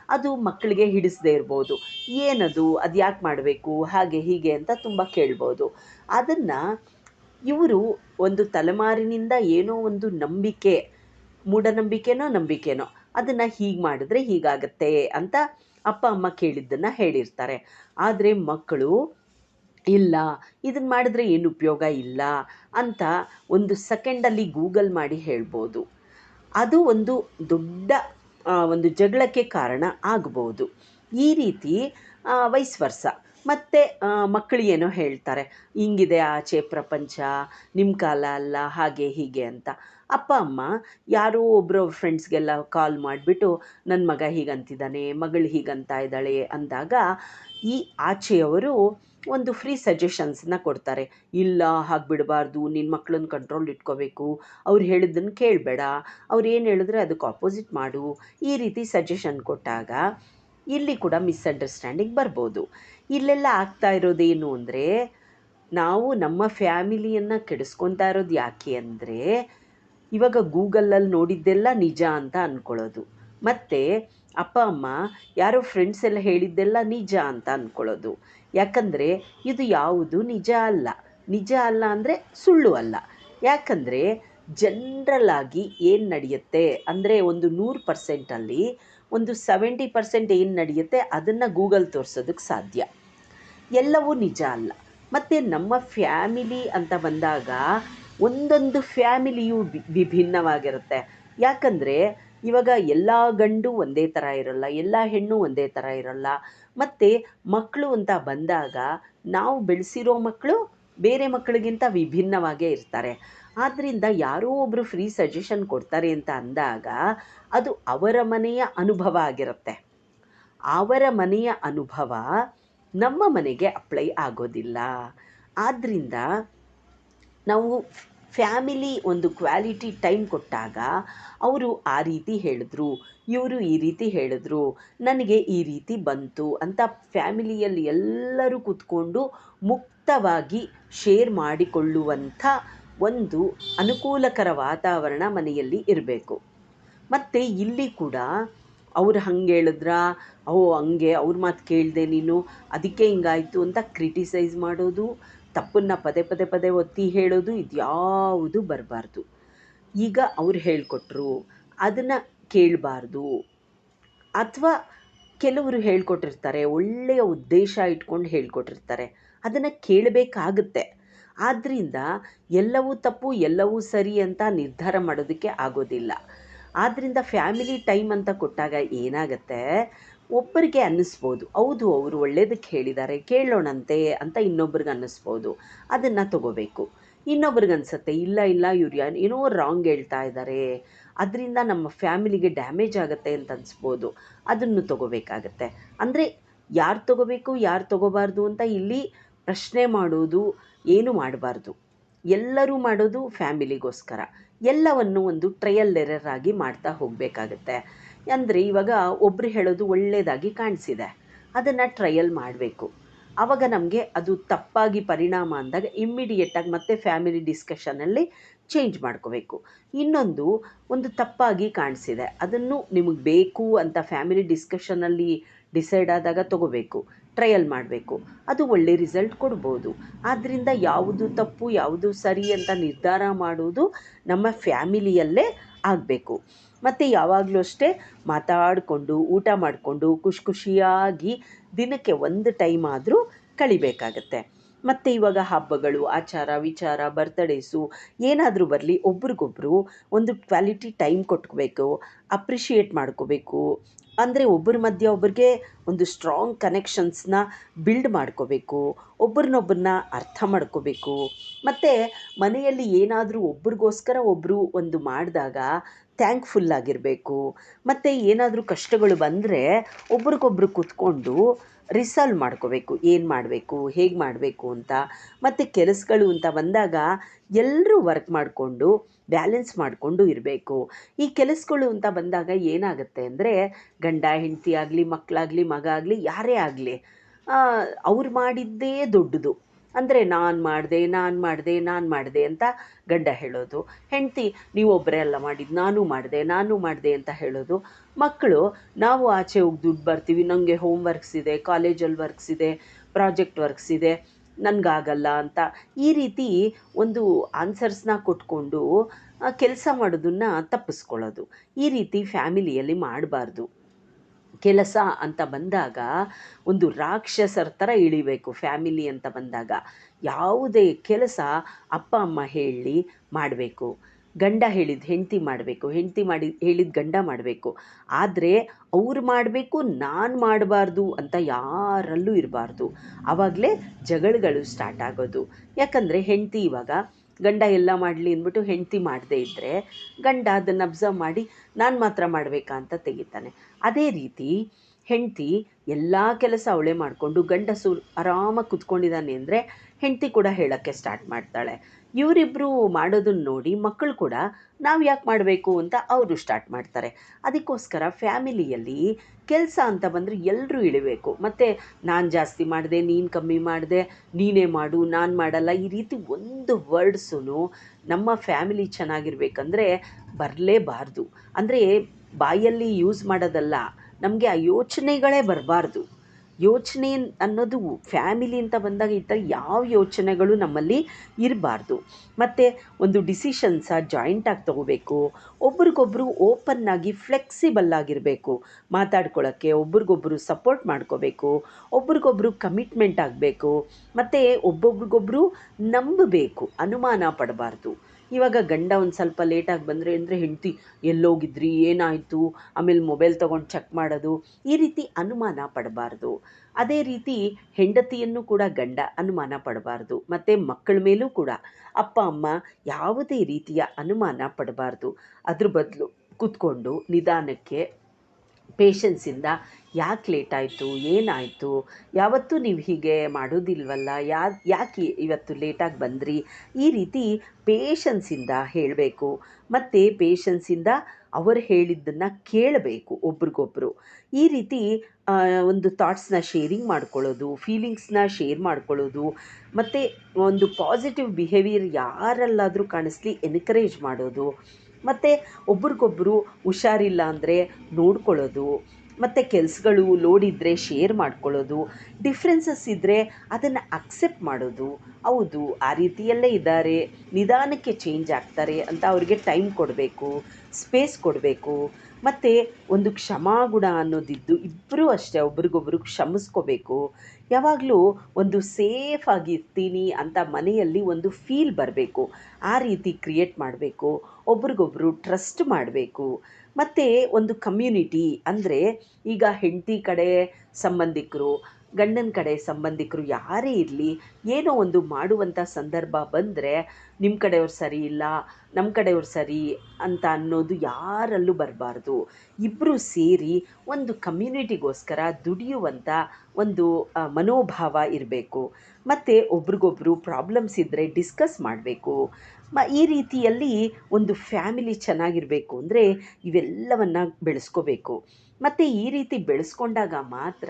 [SPEAKER 1] ಅದು ಮಕ್ಕಳಿಗೆ ಹಿಡಿಸದೇ ಇರ್ಬೋದು. ಏನದು, ಅದು ಯಾಕೆ ಮಾಡಬೇಕು, ಹಾಗೆ ಹೀಗೆ ಅಂತ ತುಂಬ ಕೇಳ್ಬೋದು. ಅದನ್ನು ಇವರು ಒಂದು ತಲೆಮಾರಿನಿಂದ ಏನೋ ಒಂದು ನಂಬಿಕೆ, ಮೂಢನಂಬಿಕೆನೋ ನಂಬಿಕೆನೋ ಅದನ್ನು ಹೀಗೆ ಮಾಡಿದ್ರೆ ಹೀಗಾಗತ್ತೆ ಅಂತ ಅಪ್ಪ, ಅಮ್ಮ ಕೇಳಿದ್ದನ್ನು ಹೇಳಿರ್ತಾರೆ. ಆದರೆ ಮಕ್ಕಳು, ಇಲ್ಲ ಇದನ್ನು ಮಾಡಿದ್ರೆ ಏನು ಉಪಯೋಗ ಇಲ್ಲ ಅಂತ ಒಂದು ಸೆಕೆಂಡಲ್ಲಿ ಗೂಗಲ್ ಮಾಡಿ ಹೇಳ್ಬೋದು. ಅದು ಒಂದು ದೊಡ್ಡ ಒಂದು ಜಗಳಕ್ಕೆ ಕಾರಣ ಆಗ್ಬೋದು. ಈ ರೀತಿ ವೈಸ್ ವರ್ಸ. ಮತ್ತು ಮಕ್ಕಳು ಏನೋ ಹೇಳ್ತಾರೆ, ಹಿಂಗಿದೆ ಆಚೆ ಪ್ರಪಂಚ ನಿಮ್ಮ ಕಾಲ ಅಲ್ಲ, ಹಾಗೆ ಹೀಗೆ ಅಂತ. ಅಪ್ಪ, ಅಮ್ಮ, ಯಾರೋ ಒಬ್ಬರು ಫ್ರೆಂಡ್ಸ್ಗೆಲ್ಲ ಕಾಲ್ ಮಾಡಿಬಿಟ್ಟು ನನ್ನ ಮಗ ಹೀಗಂತಿದ್ದಾನೆ, ಮಗಳು ಹೀಗಂತ ಇದ್ದಾಳೆ ಅಂದಾಗ, ಈ ಆಚೆಯವರು ಒಂದು ಫ್ರೀ ಸಜೆಷನ್ಸನ್ನ ಕೊಡ್ತಾರೆ. ಇಲ್ಲ ಹಾಗೆ ಬಿಡಬಾರ್ದು ನಿನ್ನ ಮಕ್ಕಳನ್ನ ಕಂಟ್ರೋಲ್ ಇಟ್ಕೋಬೇಕು. ಅವ್ರು ಹೇಳಿದ್ದನ್ನು ಕೇಳಬೇಡ. ಅವ್ರು ಏನು ಹೇಳಿದ್ರೆ ಅದಕ್ಕೆ ಆಪೋಸಿಟ್ ಮಾಡು. ಈ ರೀತಿ ಸಜೆಷನ್ ಕೊಟ್ಟಾಗ ಇಲ್ಲಿ ಕೂಡ ಮಿಸ್ಅಂಡರ್ಸ್ಟ್ಯಾಂಡಿಂಗ್ ಬರ್ಬೋದು. ಇಲ್ಲೆಲ್ಲ ಆಗ್ತಾ ಇರೋದೇನು ಅಂದರೆ, ನಾವು ನಮ್ಮ ಫ್ಯಾಮಿಲಿಯನ್ನು ಕೆಡಿಸ್ಕೊತಾ ಇರೋದು ಯಾಕೆ ಅಂದರೆ, ಇವಾಗ ಗೂಗಲಲ್ಲಿ ನೋಡಿದ್ದೆಲ್ಲ ನಿಜ ಅಂತ ಅಂದ್ಕೊಳ್ಳೋದು ಮತ್ತು ಅಪ್ಪ, ಅಮ್ಮ, ಯಾರೋ ಫ್ರೆಂಡ್ಸ್ ಎಲ್ಲ ಹೇಳಿದ್ದೆಲ್ಲ ನಿಜ ಅಂತ ಅಂದ್ಕೊಳ್ಳೋದು ಯಾಕಂದರೆ, ಇದು ಯಾವುದು ನಿಜ ಅಲ್ಲ. ನಿಜ ಅಲ್ಲ ಅಂದರೆ ಸುಳ್ಳು ಅಲ್ಲ. ಯಾಕಂದರೆ ಜನ್ರಲಾಗಿ ಏನು ನಡೆಯುತ್ತೆ ಅಂದರೆ ಒಂದು ನೂರು ಪರ್ಸೆಂಟಲ್ಲಿ ಒಂದು ಸೆವೆಂಟಿ ಪರ್ಸೆಂಟ್ ಏನು ನಡೆಯುತ್ತೆ, ಅದನ್ನು ಗೂಗಲ್ ತೋರಿಸೋದಕ್ಕೆ ಸಾಧ್ಯ. ಎಲ್ಲವೂ ನಿಜ ಅಲ್ಲ. ಮತ್ತು ನಮ್ಮ ಫ್ಯಾಮಿಲಿ ಅಂತ ಬಂದಾಗ ಒಂದೊಂದು ಫ್ಯಾಮಿಲಿಯು ವಿಭಿನ್ನವಾಗಿರುತ್ತೆ. ಯಾಕಂದರೆ ಇವಾಗ ಎಲ್ಲ ಗಂಡು ಒಂದೇ ಥರ ಇರೋಲ್ಲ, ಎಲ್ಲ ಹೆಣ್ಣು ಒಂದೇ ಥರ ಇರೋಲ್ಲ. ಮತ್ತು ಮಕ್ಕಳು ಅಂತ ಬಂದಾಗ ನಾವು ಬೆಳೆಸಿರೋ ಮಕ್ಕಳು ಬೇರೆ ಮಕ್ಕಳಿಗಿಂತ ವಿಭಿನ್ನವಾಗೇ ಇರ್ತಾರೆ. ಆದ್ದರಿಂದ ಯಾರೋ ಒಬ್ಬರು ಫ್ರೀ ಸಜೆಷನ್ ಕೊಡ್ತಾರೆ ಅಂತ ಅಂದಾಗ ಅದು ಅವರ ಮನೆಯ ಅನುಭವ ಆಗಿರುತ್ತೆ. ಅವರ ಮನೆಯ ಅನುಭವ ನಮ್ಮ ಮನೆಗೆ ಅಪ್ಲೈ ಆಗೋದಿಲ್ಲ. ಆದ್ದರಿಂದ ನಾವು ಫ್ಯಾಮಿಲಿ ಒಂದು ಕ್ವಾಲಿಟಿ ಟೈಮ್ ಕೊಟ್ಟಾಗ ಅವರು ಆ ರೀತಿ ಹೇಳಿದ್ರು, ಇವರು ಈ ರೀತಿ ಹೇಳಿದ್ರು, ನನಗೆ ಈ ರೀತಿ ಬಂತು ಅಂತ ಫ್ಯಾಮಿಲಿಯಲ್ಲಿ ಎಲ್ಲರೂ ಕೂತ್ಕೊಂಡು ಮುಕ್ತವಾಗಿ ಶೇರ್ ಮಾಡಿಕೊಳ್ಳುವಂಥ ಒಂದು ಅನುಕೂಲಕರ ವಾತಾವರಣ ಮನೆಯಲ್ಲಿ ಇರಬೇಕು. ಮತ್ತು ಇಲ್ಲಿ ಕೂಡ ಅವ್ರು ಹಂಗೆ ಹೇಳಿದ್ರ? ಓ, ಹಂಗೆ ಅವ್ರ ಮಾತು ಕೇಳಿದೆ ನೀನು, ಅದಕ್ಕೆ ಹಿಂಗಾಯಿತು ಅಂತ ಕ್ರಿಟಿಸೈಸ್ ಮಾಡೋದು, ತಪ್ಪನ್ನು ಪದೇ ಪದೇ ಪದೇ ಒತ್ತಿ ಹೇಳೋದು ಇದ್ಯಾವುದು ಬರಬಾರ್ದು. ಈಗ ಅವ್ರು ಹೇಳಿಕೊಟ್ರು, ಅದನ್ನು ಕೇಳಬಾರ್ದು. ಅಥವಾ ಕೆಲವರು ಹೇಳ್ಕೊಟ್ಟಿರ್ತಾರೆ, ಒಳ್ಳೆಯ ಉದ್ದೇಶ ಇಟ್ಕೊಂಡು ಹೇಳ್ಕೊಟ್ಟಿರ್ತಾರೆ, ಅದನ್ನು ಕೇಳಬೇಕಾಗುತ್ತೆ. ಆದ್ದರಿಂದ ಎಲ್ಲವೂ ತಪ್ಪು, ಎಲ್ಲವೂ ಸರಿ ಅಂತ ನಿರ್ಧಾರ ಮಾಡೋದಕ್ಕೆ ಆಗೋದಿಲ್ಲ. ಆದ್ದರಿಂದ ಫ್ಯಾಮಿಲಿ ಟೈಮ್ ಅಂತ ಕೊಟ್ಟಾಗ ಏನಾಗುತ್ತೆ? ಒಬ್ಬರಿಗೆ ಅನ್ನಿಸ್ಬೋದು, ಹೌದು, ಅವರು ಒಳ್ಳೇದಕ್ಕೆ ಹೇಳಿದ್ದಾರೆ, ಕೇಳೋಣಂತೆ ಅಂತ ಇನ್ನೊಬ್ರಿಗೆ ಅನ್ನಿಸ್ಬೋದು, ಅದನ್ನು ತಗೋಬೇಕು. ಇನ್ನೊಬ್ರಿಗೆ ಅನಿಸುತ್ತೆ, ಇಲ್ಲ ಇಲ್ಲ, ಇವ್ರು ಏನೋ ರಾಂಗ್ ಹೇಳ್ತಾ ಇದ್ದಾರೆ ಅದರಿಂದ ನಮ್ಮ ಫ್ಯಾಮಿಲಿಗೆ ಡ್ಯಾಮೇಜ್ ಆಗುತ್ತೆ ಅಂತ ಅನಿಸ್ಬೋದು, ಅದನ್ನು ತಗೋಬೇಕಾಗತ್ತೆ. ಅಂದರೆ ಯಾರು ತಗೋಬೇಕು, ಯಾರು ತಗೋಬಾರ್ದು ಅಂತ ಇಲ್ಲಿ ಪ್ರಶ್ನೆ ಮಾಡೋದು ಏನು ಮಾಡಬಾರ್ದು. ಎಲ್ಲರೂ ಮಾಡೋದು ಫ್ಯಾಮಿಲಿಗೋಸ್ಕರ. ಎಲ್ಲವನ್ನು ಒಂದು ಟ್ರಯಲ್ ಎರರ್ ಆಗಿ ಮಾಡ್ತಾ ಹೋಗಬೇಕಾಗತ್ತೆ. ಅಂದರೆ ಇವಾಗ ಒಬ್ಬರು ಹೇಳೋದು ಒಳ್ಳೆಯದಾಗಿ ಕಾಣಿಸಿದೆ. ಅದನ್ನು ಟ್ರಯಲ್ ಮಾಡಬೇಕು. ಆವಾಗ ನಮಗೆ ಅದು ತಪ್ಪಾಗಿ ಪರಿಣಾಮ ಅಂದಾಗ ಇಮ್ಮಿಡಿಯೇಟಾಗಿ ಮತ್ತೆ ಫ್ಯಾಮಿಲಿ ಡಿಸ್ಕಷನಲ್ಲಿ ಚೇಂಜ್ ಮಾಡ್ಕೋಬೇಕು. ಇನ್ನೊಂದು, ಒಂದು ತಪ್ಪಾಗಿ ಕಾಣಿಸಿದೆ. ಅದನ್ನು ನಿಮಗೆ ಬೇಕು ಅಂತ ಫ್ಯಾಮಿಲಿ ಡಿಸ್ಕಷನಲ್ಲಿ ಡಿಸೈಡ್ ಆದಾಗ ತಗೋಬೇಕು. ಟ್ರಯಲ್ ಮಾಡಬೇಕು. ಅದು ಒಳ್ಳೆ ರಿಸಲ್ಟ್ ಕೊಡ್ಬೋದು. ಆದ್ದರಿಂದ ಯಾವುದು ತಪ್ಪು, ಯಾವುದು ಸರಿ ಅಂತ ನಿರ್ಧಾರ ಮಾಡುವುದು ನಮ್ಮ ಫ್ಯಾಮಿಲಿಯಲ್ಲೇ ಆಗಬೇಕು. ಮತ್ತು ಯಾವಾಗಲೂ ಅಷ್ಟೇ ಮಾತಾಡಿಕೊಂಡು, ಊಟ ಮಾಡಿಕೊಂಡು, ಖುಷಿ ಖುಷಿಯಾಗಿ ದಿನಕ್ಕೆ ಒಂದು ಟೈಮ್ ಆದರೂ ಕಳಿಬೇಕಾಗತ್ತೆ. ಮತ್ತು ಇವಾಗ ಹಬ್ಬಗಳು, ಆಚಾರ ವಿಚಾರ ಬರ್ತಡೇಸು ಏನಾದರೂ ಬರಲಿ, ಒಬ್ರಿಗೊಬ್ರು ಒಂದು ಕ್ವಾಲಿಟಿ ಟೈಮ್ ಕೊಟ್ಕೋಬೇಕು ಅಪ್ರಿಷಿಯೇಟ್ ಮಾಡ್ಕೋಬೇಕು ಅಂದರೆ ಒಬ್ಬರ ಮಧ್ಯೆ ಒಬ್ಬರಿಗೆ ಒಂದು ಸ್ಟ್ರಾಂಗ್ ಕನೆಕ್ಷನ್ಸ್ನ ಬಿಲ್ಡ್ ಮಾಡ್ಕೋಬೇಕು ಒಬ್ರನ್ನೊಬ್ಬರನ್ನ ಅರ್ಥ ಮಾಡ್ಕೋಬೇಕು. ಮತ್ತು ಮನೆಯಲ್ಲಿ ಏನಾದರೂ ಒಬ್ರಿಗೋಸ್ಕರ ಒಬ್ಬರು ಒಂದು ಮಾಡಿದಾಗ ಥ್ಯಾಂಕ್ಫುಲ್ ಆಗಿರಬೇಕು. ಮತ್ತು ಏನಾದರೂ ಕಷ್ಟಗಳು ಬಂದರೆ ಒಬ್ರಿಗೊಬ್ರು ಕೂತ್ಕೊಂಡು ರಿಸಾಲ್ವ್ ಮಾಡ್ಕೋಬೇಕು. ಏನು ಮಾಡಬೇಕು, ಹೇಗೆ ಮಾಡಬೇಕು ಅಂತ. ಮತ್ತು ಕೆಲಸಗಳು ಅಂತ ಬಂದಾಗ ಎಲ್ಲರೂ ವರ್ಕ್ ಮಾಡಿಕೊಂಡು ಬ್ಯಾಲೆನ್ಸ್ ಮಾಡಿಕೊಂಡು ಇರಬೇಕು. ಈ ಕೆಲಸಗಳು ಅಂತ ಬಂದಾಗ ಏನಾಗುತ್ತೆ ಅಂದರೆ ಗಂಡ, ಹೆಂಡತಿ ಆಗಲಿ ಮಕ್ಕಳಾಗಲಿ ಮಗ ಆಗಲಿ, ಯಾರೇ ಆಗಲಿ ಅವ್ರು ಮಾಡಿದ್ದೇ ದೊಡ್ಡದು. ಅಂದರೆ ನಾನು ಮಾಡಿದೆ ನಾನು ಮಾಡಿದೆ ನಾನು ಮಾಡಿದೆ ಅಂತ ಗಂಡ ಹೇಳೋದು. ಹೆಂಡತಿ, ನೀವು ಒಬ್ಬರೇ ಅಲ್ಲ ಮಾಡಿದ್ದು ನಾನು ಮಾಡಿದೆ ನಾನು ಮಾಡಿದೆ ಅಂತ ಹೇಳೋದು. ಮಕ್ಕಳು, ನಾವು ಆಚೆ ಹೋಗಿ ದುಡ್ಡು ಬರ್ತೀವಿ ನನಗೆ ಹೋಮ್ ವರ್ಕ್ಸ್ ಇದೆ ಕಾಲೇಜಲ್ಲಿ ವರ್ಕ್ಸ್ ಇದೆ ಪ್ರಾಜೆಕ್ಟ್ ವರ್ಕ್ಸ್ ಇದೆ, ನನಗಾಗಲ್ಲ ಅಂತ ಈ ರೀತಿ ಒಂದು ಆನ್ಸರ್ಸ್ನ ಕೊಟ್ಕೊಂಡು ಕೆಲಸ ಮಾಡೋದನ್ನು ತಪ್ಪಿಸ್ಕೊಳ್ಳೋದು. ಈ ರೀತಿ ಫ್ಯಾಮಿಲಿಯಲ್ಲಿ ಮಾಡಬಾರ್ದು. ಕೆಲಸ ಅಂತ ಬಂದಾಗ ಒಂದು ರಾಕ್ಷಸರ ಥರ ಇಳಿಬೇಕು, ಫ್ಯಾಮಿಲಿ ಅಂತ ಬಂದಾಗ. ಯಾವುದೇ ಕೆಲಸ ಅಪ್ಪ, ಅಮ್ಮ ಹೇಳಿ ಮಾಡಬೇಕು. ಗಂಡ ಹೇಳಿದ ಹೆಂಡತಿ ಮಾಡಬೇಕು, ಹೆಂಡತಿ ಮಾಡಿ, ಹೇಳಿದ ಗಂಡ ಮಾಡಬೇಕು. ಆದರೆ ಅವ್ರು ಮಾಡಬೇಕು, ನಾನು ಮಾಡಬಾರ್ದು ಅಂತ ಯಾರಲ್ಲೂ ಇರಬಾರ್ದು. ಆವಾಗಲೇ ಜಗಳಗಳು ಸ್ಟಾರ್ಟ್ ಆಗೋದು. ಯಾಕಂದರೆ ಹೆಂಡತಿ ಇವಾಗ ಗಂಡ ಎಲ್ಲ ಮಾಡಲಿ ಅಂದ್ಬಿಟ್ಟು ಹೆಂಡತಿ ಮಾಡದೇ ಇದ್ದರೆ ಗಂಡ ಅದನ್ನು ಅಬ್ಸರ್ವ್ ಮಾಡಿ ನಾನು ಮಾತ್ರ ಮಾಡಬೇಕಾ ಅಂತ ತೆಗಿತಾನೆ. ಅದೇ ರೀತಿ ಹೆಂಡತಿ ಎಲ್ಲ ಕೆಲಸ ಅವಳೇ ಮಾಡಿಕೊಂಡು ಗಂಡಸು ಆರಾಮಾಗಿ ಕುತ್ಕೊಂಡಿದ್ದಾನೆ ಅಂದರೆ ಹೆಂಡತಿ ಕೂಡ ಹೇಳೋಕ್ಕೆ ಸ್ಟಾರ್ಟ್ ಮಾಡ್ತಾಳೆ. ಇವರಿಬ್ಬರು ಮಾಡೋದನ್ನ ನೋಡಿ ಮಕ್ಕಳು ಕೂಡ ನಾವು ಯಾಕೆ ಮಾಡಬೇಕು ಅಂತ ಅವರು ಸ್ಟಾರ್ಟ್ ಮಾಡ್ತಾರೆ. ಅದಕ್ಕೋಸ್ಕರ ಫ್ಯಾಮಿಲಿಯಲ್ಲಿ ಕೆಲಸ ಅಂತ ಬಂದರೆ ಎಲ್ಲರೂ ಇಳಿಬೇಕು. ಮತ್ತು ನಾನು ಜಾಸ್ತಿ ಮಾಡಿದೆ, ನೀನು ಕಮ್ಮಿ ಮಾಡಿದೆ, ನೀನೇ ಮಾಡು, ನಾನು ಮಾಡಲ್ಲ ಈ ರೀತಿ ಒಂದು ವರ್ಡ್ಸು ನಮ್ಮ ಫ್ಯಾಮಿಲಿ ಚೆನ್ನಾಗಿರ್ಬೇಕಂದ್ರೆ ಬರಲೇಬಾರ್ದು. ಅಂದರೆ ಬಾಯಲ್ಲಿ ಯೂಸ್ ಮಾಡೋದಲ್ಲ, ನಮಗೆ ಆ ಯೋಚನೆಗಳೇ ಬರಬಾರ್ದು. ಯೋಚನೆ ಅನ್ನೋದು ಫ್ಯಾಮಿಲಿ ಅಂತ ಬಂದಾಗ ಈ ಥರ ಯಾವ ಯೋಚನೆಗಳು ನಮ್ಮಲ್ಲಿ ಇರಬಾರ್ದು. ಮತ್ತು ಒಂದು ಡಿಸಿಷನ್ಸ ಜಾಯಿಂಟಾಗಿ ತೊಗೋಬೇಕು, ಒಬ್ರಿಗೊಬ್ರು ಓಪನ್ನಾಗಿ ಫ್ಲೆಕ್ಸಿಬಲ್ ಆಗಿರಬೇಕು ಮಾತಾಡ್ಕೊಳ್ಳೋಕ್ಕೆ ಒಬ್ರಿಗೊಬ್ರು ಸಪೋರ್ಟ್ ಮಾಡ್ಕೋಬೇಕು, ಒಬ್ರಿಗೊಬ್ರು ಕಮಿಟ್ಮೆಂಟ್ ಆಗಬೇಕು, ಮತ್ತು ಒಬ್ಬೊಬ್ರಿಗೊಬ್ರು ನಂಬಬೇಕು, ಅನುಮಾನ ಪಡಬಾರ್ದು. ಇವಾಗ ಗಂಡ ಒಂದು ಸ್ವಲ್ಪ ಲೇಟಾಗಿ ಬಂದರೆ ಅಂದರೆ ಹೆಂಡತಿ, ಎಲ್ಲೋಗಿದ್ರಿ? ಏನಾಯಿತು? ಆಮೇಲೆ ಮೊಬೈಲ್ ತೊಗೊಂಡು ಚೆಕ್ ಮಾಡೋದು. ಈ ರೀತಿ ಅನುಮಾನ ಪಡಬಾರ್ದು. ಅದೇ ರೀತಿ ಹೆಂಡತಿಯನ್ನು ಕೂಡ ಗಂಡ ಅನುಮಾನ ಪಡಬಾರ್ದು. ಮತ್ತು ಮಕ್ಕಳ ಮೇಲೂ ಕೂಡ ಅಪ್ಪ, ಅಮ್ಮ ಯಾವುದೇ ರೀತಿಯ ಅನುಮಾನ ಪಡಬಾರ್ದು. ಅದ್ರ ಬದಲು ಕೂತ್ಕೊಂಡು ನಿಧಾನಕ್ಕೆ ಪೇಷನ್ಸಿಂದ ಯಾಕೆ ಲೇಟ್ ಆಯಿತು, ಏನಾಯಿತು, ಯಾವತ್ತೂ ನೀವು ಹೀಗೆ ಮಾಡೋದಿಲ್ವಲ್ಲ, ಯಾ, ಯಾಕೆ ಇವತ್ತು ಲೇಟಾಗಿ ಬಂದ್ರಿ? ಈ ರೀತಿ ಪೇಷನ್ಸಿಂದ ಹೇಳಬೇಕು. ಮತ್ತು ಪೇಷನ್ಸಿಂದ ಅವರು ಹೇಳಿದ್ದನ್ನು ಕೇಳಬೇಕು ಒಬ್ರಿಗೊಬ್ರು. ಈ ರೀತಿ ಒಂದು ಥಾಟ್ಸ್ನ ಶೇರಿಂಗ್ ಮಾಡ್ಕೊಳ್ಳೋದು ಫೀಲಿಂಗ್ಸ್ನ ಶೇರ್ ಮಾಡ್ಕೊಳ್ಳೋದು, ಮತ್ತು ಒಂದು ಪಾಸಿಟಿವ್ ಬಿಹೇವಿಯರ್ ಯಾರಲ್ಲಾದರೂ ಕಾಣಿಸ್ಲಿ ಎನ್ಕರೇಜ್ ಮಾಡೋದು. ಮತ್ತು ಒಬ್ರಿಗೊಬ್ರು ಹುಷಾರಿಲ್ಲ ಅಂದರೆ ನೋಡ್ಕೊಳ್ಳೋದು, ಮತ್ತು ಕೆಲಸಗಳು ಲೋಡ್ ಇದ್ದರೆ ಶೇರ್ ಮಾಡ್ಕೊಳ್ಳೋದು ಡಿಫ್ರೆನ್ಸಸ್ ಇದ್ದರೆ ಅದನ್ನು ಅಕ್ಸೆಪ್ಟ್ ಮಾಡೋದು. ಹೌದು, ಆ ರೀತಿಯಲ್ಲೇ ಇದ್ದಾರೆ. ನಿಧಾನಕ್ಕೆ ಚೇಂಜ್ ಆಗ್ತಾರೆ ಅಂತ ಅವ್ರಿಗೆ ಟೈಮ್ ಕೊಡಬೇಕು ಸ್ಪೇಸ್ ಕೊಡಬೇಕು. ಮತ್ತು ಒಂದು ಕ್ಷಮಾಗುಣ ಅನ್ನೋದಿದ್ದು ಇಬ್ಬರೂ ಅಷ್ಟೇ, ಒಬ್ರಿಗೊಬ್ರು ಕ್ಷಮಿಸ್ಕೋಬೇಕು. ಯಾವಾಗಲೂ ಒಂದು ಸೇಫಾಗಿ ಇರ್ತೀನಿ ಅಂತ ಮನೆಯಲ್ಲಿ ಒಂದು ಫೀಲ್ ಬರಬೇಕು. ಆ ರೀತಿ ಕ್ರಿಯೇಟ್ ಮಾಡಬೇಕು, ಒಬ್ರಿಗೊಬ್ರು ಟ್ರಸ್ಟ್ ಮಾಡಬೇಕು. ಮತ್ತು ಒಂದು ಕಮ್ಯುನಿಟಿ ಅಂದರೆ ಈಗ ಹೆಂಡತಿ ಕಡೆ ಸಂಬಂಧಿಕರು ಗಂಡನ ಕಡೆ ಸಂಬಂಧಿಕರು ಯಾರೇ ಇರಲಿ, ಏನೋ ಒಂದು ಮಾಡುವಂಥ ಸಂದರ್ಭ ಬಂದರೆ ನಿಮ್ಮ ಕಡೆಯವ್ರು ಸರಿ ಇಲ್ಲ ನಮ್ಮ ಕಡೆಯವ್ರು ಸರಿ ಅಂತ ಅನ್ನೋದು ಯಾರಲ್ಲೂ ಬರಬಾರ್ದು. ಇಬ್ಬರು ಸೇರಿ ಒಂದು ಕಮ್ಯುನಿಟಿಗೋಸ್ಕರ ದುಡಿಯುವಂಥ ಒಂದು ಮನೋಭಾವ ಇರಬೇಕು. ಮತ್ತು ಒಬ್ರಿಗೊಬ್ರು ಪ್ರಾಬ್ಲಮ್ಸ್ ಇದ್ದರೆ ಡಿಸ್ಕಸ್ ಮಾಡಬೇಕು. ಮ, ಈ ರೀತಿಯಲ್ಲಿ ಒಂದು ಫ್ಯಾಮಿಲಿ ಚೆನ್ನಾಗಿರಬೇಕು ಅಂದರೆ ಇವೆಲ್ಲವನ್ನು ಬೆಳೆಸ್ಕೋಬೇಕು. ಮತ್ತು ಈ ರೀತಿ ಬೆಳೆಸ್ಕೊಂಡಾಗ ಮಾತ್ರ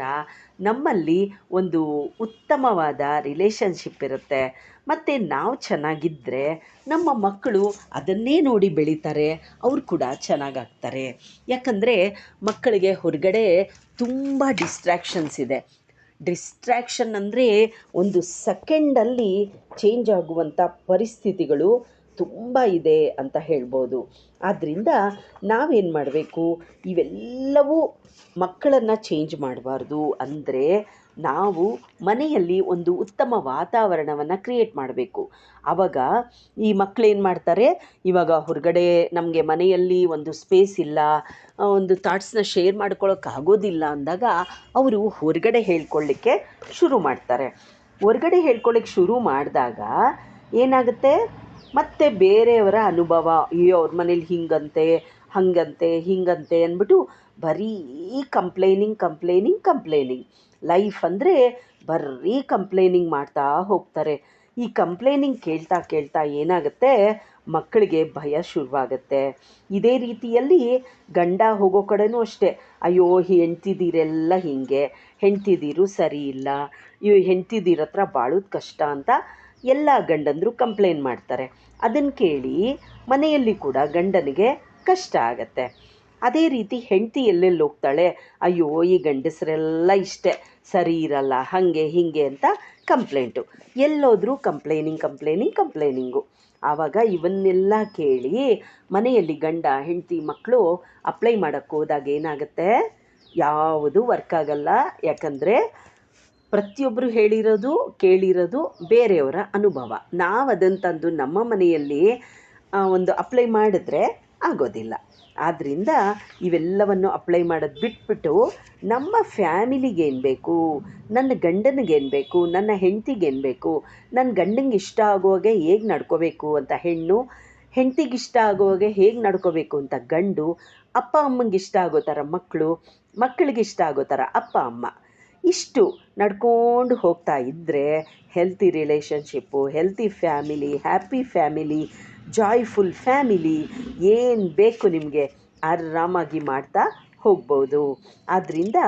[SPEAKER 1] ನಮ್ಮಲ್ಲಿ ಒಂದು ಉತ್ತಮವಾದ ರಿಲೇಷನ್ಶಿಪ್ ಇರುತ್ತೆ. ಮತ್ತು ನಾವು ಚೆನ್ನಾಗಿದ್ದರೆ ನಮ್ಮ ಮಕ್ಕಳು ಅದನ್ನೇ ನೋಡಿ ಬೆಳೀತಾರೆ, ಅವ್ರು ಕೂಡ ಚೆನ್ನಾಗಾಗ್ತಾರೆ. ಯಾಕಂದರೆ ಮಕ್ಕಳಿಗೆ ಹೊರಗಡೆ ತುಂಬ ಡಿಸ್ಟ್ರ್ಯಾಕ್ಷನ್ಸ್ ಇದೆ. ಡಿಸ್ಟ್ರ್ಯಾಕ್ಷನ್ ಅಂದರೆ ಒಂದು ಸೆಕೆಂಡಲ್ಲಿ ಚೇಂಜ್ ಆಗುವಂಥ ಪರಿಸ್ಥಿತಿಗಳು ತುಂಬ ಇದೆ ಅಂತ ಹೇಳ್ಬೋದು. ಆದ್ದರಿಂದ ನಾವೇನು ಮಾಡಬೇಕು? ಇವೆಲ್ಲವೂ ಮಕ್ಕಳನ್ನು ಚೇಂಜ್ ಮಾಡಬಾರ್ದು. ಅಂದರೆ ನಾವು ಮನೆಯಲ್ಲಿ ಒಂದು ಉತ್ತಮ ವಾತಾವರಣವನ್ನು ಕ್ರಿಯೇಟ್ ಮಾಡಬೇಕು. ಆವಾಗ ಈ ಮಕ್ಕಳೇನು ಮಾಡ್ತಾರೆ? ಇವಾಗ ಹೊರಗಡೆ ನಮಗೆ ಮನೆಯಲ್ಲಿ ಒಂದು ಸ್ಪೇಸ್ ಇಲ್ಲ ಒಂದು ಥಾಟ್ಸ್ನ ಶೇರ್ ಮಾಡ್ಕೊಳ್ಳೋಕ್ಕಾಗೋದಿಲ್ಲ ಅಂದಾಗ ಅವರು ಹೊರಗಡೆ ಹೇಳ್ಕೊಳ್ಳಿಕ್ಕೆ ಶುರು ಮಾಡ್ತಾರೆ. ಹೊರಗಡೆ ಹೇಳ್ಕೊಳ್ಳಿಕ್ಕೆ ಶುರು ಮಾಡಿದಾಗ ಏನಾಗುತ್ತೆ? ಮತ್ತೆ ಬೇರೆಯವರ ಅನುಭವ, ಅಯ್ಯೋ ಅವ್ರ ಮನೇಲಿ ಹಿಂಗಂತೆ, ಹಾಗಂತೆ, ಹಿಂಗಂತೆ ಅಂದ್ಬಿಟ್ಟು ಬರೀ ಕಂಪ್ಲೇನಿಂಗ್ ಕಂಪ್ಲೇನಿಂಗ್ ಕಂಪ್ಲೇನಿಂಗ್ ಲೈಫ್ ಅಂದರೆ ಬರೀ ಕಂಪ್ಲೇನಿಂಗ್ ಮಾಡ್ತಾ ಹೋಗ್ತಾರೆ. ಈ ಕಂಪ್ಲೇನಿಂಗ್ ಕೇಳ್ತಾ ಕೇಳ್ತಾ ಏನಾಗುತ್ತೆ? ಮಕ್ಕಳಿಗೆ ಭಯ ಶುರುವಾಗುತ್ತೆ. ಇದೇ ರೀತಿಯಲ್ಲಿ ಗಂಡ ಹೋಗೋ ಕಡೆನೂ ಅಷ್ಟೇ. ಅಯ್ಯೋ ಹೆಂಡ್ತಿದ್ದೀರೆಲ್ಲ ಹೀಗೆ. ಹೆಂಡ್ತಿದ್ದೀರು ಸರಿ ಇಲ್ಲ. ಇವ್ ಹೆಂಡ್ತಿದಿರ ಹತ್ರ ಬಾಳೋದು ಕಷ್ಟ ಅಂತ ಎಲ್ಲ ಗಂಡಂದರು ಕಂಪ್ಲೇಂಟ್ ಮಾಡ್ತಾರೆ. ಅದನ್ನು ಕೇಳಿ ಮನೆಯಲ್ಲಿ ಕೂಡ ಗಂಡನಿಗೆ ಕಷ್ಟ ಆಗತ್ತೆ. ಅದೇ ರೀತಿ ಹೆಂಡತಿ ಎಲ್ಲೆಲ್ಲಿ ಹೋಗ್ತಾಳೆ? ಅಯ್ಯೋ, ಈ ಗಂಡಸರೆಲ್ಲ ಇಷ್ಟೇ. ಸರಿ ಇರಲ್ಲ, ಹಾಗೆ, ಹೀಗೆ ಅಂತ ಕಂಪ್ಲೇಂಟು ಎಲ್ಲೋದ್ರೂ ಕಂಪ್ಲೇನಿಂಗ್ ಕಂಪ್ಲೇನಿಂಗ್ ಕಂಪ್ಲೇನಿಂಗು ಆವಾಗ ಇವನ್ನೆಲ್ಲ ಕೇಳಿ ಮನೆಯಲ್ಲಿ ಗಂಡ, ಹೆಂಡತಿ ಮಕ್ಕಳು ಅಪ್ಲೈ ಮಾಡೋಕ್ಕೆ ಹೋದಾಗ ಏನಾಗುತ್ತೆ? ಯಾವುದು ವರ್ಕ್ ಆಗಲ್ಲ. ಯಾಕಂದರೆ ಪ್ರತಿಯೊಬ್ಬರು ಹೇಳಿರೋದು, ಕೇಳಿರೋದು ಬೇರೆಯವರ ಅನುಭವ. ನಾವು ಅದನ್ನು ತಂದು ನಮ್ಮ ಮನೆಯಲ್ಲಿ ಒಂದು ಅಪ್ಲೈ ಮಾಡಿದ್ರೆ ಆಗೋದಿಲ್ಲ. ಆದ್ದರಿಂದ ಇವೆಲ್ಲವನ್ನು ಅಪ್ಲೈ ಮಾಡೋದು ಬಿಟ್ಬಿಟ್ಟು ನಮ್ಮ ಫ್ಯಾಮಿಲಿಗೇನು ಬೇಕು, ನನ್ನ ಗಂಡನಿಗೇನು ಬೇಕು, ನನ್ನ ಹೆಂಡ್ತಿಗೇನು ಬೇಕು ನನ್ನ ಗಂಡನಿಗೆ ಇಷ್ಟ ಆಗುವಾಗೆ ಹೇಗೆ ನಡ್ಕೋಬೇಕು ಅಂತ ಹೆಣ್ಣು, ಹೆಂಡ್ತಿಗೆ ಇಷ್ಟ ಆಗುವಾಗೆ ಹೇಗೆ ನಡ್ಕೋಬೇಕು ಅಂತ ಗಂಡು, ಅಪ್ಪ ಅಮ್ಮಂಗೆ ಇಷ್ಟ ಆಗೋ ಥರ ಮಕ್ಕಳು ಮಕ್ಕಳಿಗೆ ಇಷ್ಟ ಆಗೋ ಥರ ಅಪ್ಪ ಅಮ್ಮ. ಇಷ್ಟು ನಡ್ಕೊಂಡು ಹೋಗ್ತಾ ಇದ್ದರೆ healthy relationship healthy family happy family joyful family ಏನು ಬೇಕು ನಿಮಗೆ ಆರಾಮಾಗಿ ಮಾಡ್ತಾ ಹೋಗ್ಬೋದು. ಆದ್ದರಿಂದ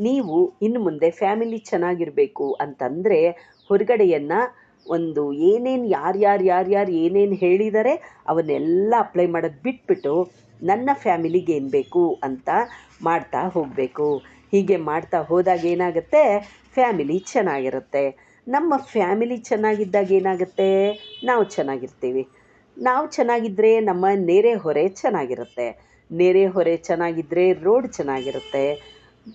[SPEAKER 1] ನೀವು ಇನ್ನು ಮುಂದೆ ಫ್ಯಾಮಿಲಿ ಚೆನ್ನಾಗಿರಬೇಕು ಅಂತಂದರೆ ಹೊರಗಡೆಯನ್ನು ಒಂದು ಏನೇನು ಯಾರ್ಯಾರು ಯಾರ್ಯಾರು ಏನೇನು ಹೇಳಿದ್ದಾರೆ ಅವನ್ನೆಲ್ಲ ಅಪ್ಲೈ ಮಾಡೋದು ಬಿಟ್ಬಿಟ್ಟು ನನ್ನ ಫ್ಯಾಮಿಲಿಗೆ ಏನು ಬೇಕು ಅಂತ ಮಾಡ್ತಾ ಹೋಗಬೇಕು. ಹೀಗೆ ಮಾಡ್ತಾ ಹೋದಾಗ ಏನಾಗುತ್ತೆ? ಫ್ಯಾಮಿಲಿ ಚೆನ್ನಾಗಿರುತ್ತೆ. ನಮ್ಮ ಫ್ಯಾಮಿಲಿ ಚೆನ್ನಾಗಿದ್ದಾಗ ಏನಾಗುತ್ತೆ? ನಾವು ಚೆನ್ನಾಗಿರ್ತೀವಿ. ನಾವು ಚೆನ್ನಾಗಿದ್ದರೆ ನಮ್ಮ ನೆರೆ ಹೊರೆ ಚೆನ್ನಾಗಿರುತ್ತೆ. ನೆರೆ ಹೊರೆ ಚೆನ್ನಾಗಿದ್ದರೆ ರೋಡ್ ಚೆನ್ನಾಗಿರುತ್ತೆ.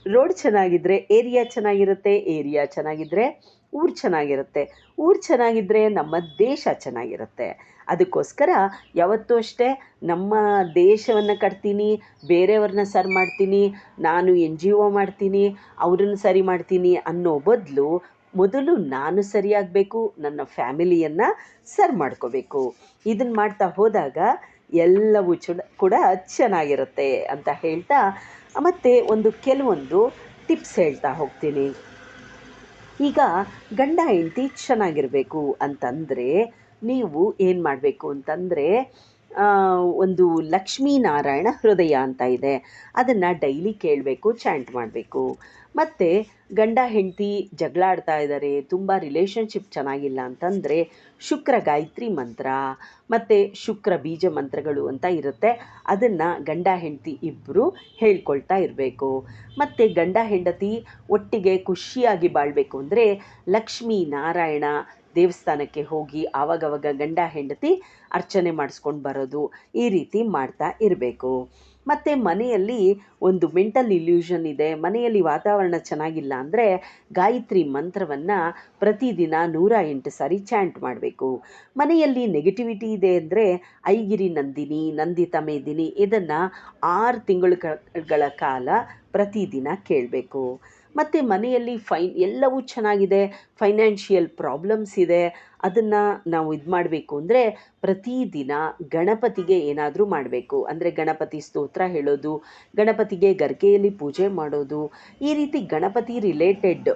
[SPEAKER 1] ರೋಡ್ ಚೆನ್ನಾಗಿದ್ದರೆ ಏರಿಯಾ ಚೆನ್ನಾಗಿರುತ್ತೆ. ಏರಿಯಾ ಚೆನ್ನಾಗಿದ್ದರೆ ಊರು ಚೆನ್ನಾಗಿರುತ್ತೆ. ಊರು ಚೆನ್ನಾಗಿದ್ದರೆ ನಮ್ಮ ದೇಶ ಚೆನ್ನಾಗಿರುತ್ತೆ. ಅದಕ್ಕೋಸ್ಕರ ಯಾವತ್ತೂ ಅಷ್ಟೇ ನಮ್ಮ ದೇಶವನ್ನು ಕಟ್ತೀನಿ, ಬೇರೆಯವ್ರನ್ನ ಸರಿ ಮಾಡ್ತೀನಿ, ನಾನು ಎನ್ ಜಿ ಒ ಮಾಡ್ತೀನಿ, ಅವ್ರನ್ನ ಸರಿ ಮಾಡ್ತೀನಿ ಅನ್ನೋ ಬದಲು ಮೊದಲು ನಾನು ಸರಿಯಾಗಬೇಕು ನನ್ನ ಫ್ಯಾಮಿಲಿಯನ್ನು ಸರಿ ಮಾಡ್ಕೋಬೇಕು. ಇದನ್ನು ಮಾಡ್ತಾ ಹೋದಾಗ ಎಲ್ಲವೂ ಚುಡ, ಕೂಡ ಚೆನ್ನಾಗಿರುತ್ತೆ ಅಂತ ಹೇಳ್ತಾ ಮತ್ತು ಒಂದು ಕೆಲವೊಂದು ಟಿಪ್ಸ್ ಹೇಳ್ತಾ ಹೋಗ್ತೀನಿ. ಈಗ ಗಂಡ ಹೆಂಡತಿ ಚೆನ್ನಾಗಿರಬೇಕು ಅಂತಂದರೆ ನೀವು ಏನು ಮಾಡಬೇಕು ಅಂತಂದರೆ ಒಂದು ಲಕ್ಷ್ಮೀನಾರಾಯಣ ಹೃದಯ ಅಂತ ಇದೆ. ಅದನ್ನು ಡೈಲಿ ಕೇಳಬೇಕು, ಚಾಂಟ್ ಮಾಡಬೇಕು. ಮತ್ತು ಗಂಡ ಹೆಂಡತಿ ಜಗಳಾಡ್ತಾ ಇದ್ದಾರೆ ತುಂಬ ರಿಲೇಷನ್ಶಿಪ್ ಚೆನ್ನಾಗಿಲ್ಲ ಅಂತಂದರೆ ಶುಕ್ರ ಗಾಯತ್ರಿ ಮಂತ್ರ, ಮತ್ತು ಶುಕ್ರ ಬೀಜ ಮಂತ್ರಗಳು ಅಂತ ಇರುತ್ತೆ. ಅದನ್ನು ಗಂಡ ಹೆಂಡತಿ ಇಬ್ಬರು ಹೇಳ್ಕೊಳ್ತಾ ಇರಬೇಕು. ಮತ್ತು ಗಂಡ ಹೆಂಡತಿ ಒಟ್ಟಿಗೆ ಖುಷಿಯಾಗಿ ಬಾಳಬೇಕು ಅಂದರೆ ಲಕ್ಷ್ಮೀ ನಾರಾಯಣ ದೇವಸ್ಥಾನಕ್ಕೆ ಹೋಗಿ ಆವಾಗವಾಗ ಗಂಡ ಹೆಂಡತಿ ಅರ್ಚನೆ ಮಾಡಿಸ್ಕೊಂಡು ಬರೋದು ಈ ರೀತಿ ಮಾಡ್ತಾ ಇರಬೇಕು. ಮತ್ತು ಮನೆಯಲ್ಲಿ ಒಂದು ಮೆಂಟಲ್ ಇಲ್ಯೂಷನ್ ಇದೆ, ಮನೆಯಲ್ಲಿ ವಾತಾವರಣ ಚೆನ್ನಾಗಿಲ್ಲ ಅಂದರೆ ಗಾಯತ್ರಿ ಮಂತ್ರವನ್ನು ಪ್ರತಿದಿನ ನೂರ ಎಂಟು ಸಾರಿ ಚಾಂಟ್ ಮಾಡಬೇಕು. ಮನೆಯಲ್ಲಿ ನೆಗೆಟಿವಿಟಿ ಇದೆ ಅಂದರೆ, ಐಗಿರಿ ನಂದಿನಿ, ನಂದಿತ ಮೇದಿನಿ, ಇದನ್ನು ಆರು ತಿಂಗಳುಗಳ ಕಾಲ ಪ್ರತಿದಿನ ಕೇಳಬೇಕು. ಮತ್ತು ಮನೆಯಲ್ಲಿ ಫೈ, ಎಲ್ಲವೂ ಚೆನ್ನಾಗಿದೆ, ಫೈನಾನ್ಷಿಯಲ್ ಪ್ರಾಬ್ಲಮ್ಸ್ ಇದೆ, ಅದನ್ನು ನಾವು ಇದು ಮಾಡಬೇಕು ಅಂದರೆ ಪ್ರತಿದಿನ ಗಣಪತಿಗೆ ಏನಾದರೂ ಮಾಡಬೇಕು. ಅಂದರೆ ಗಣಪತಿ ಸ್ತೋತ್ರ ಹೇಳೋದು, ಗಣಪತಿಗೆ ಗರ್ಕೆಯಲ್ಲಿ ಪೂಜೆ ಮಾಡೋದು, ಈ ರೀತಿ ಗಣಪತಿ ರಿಲೇಟೆಡ್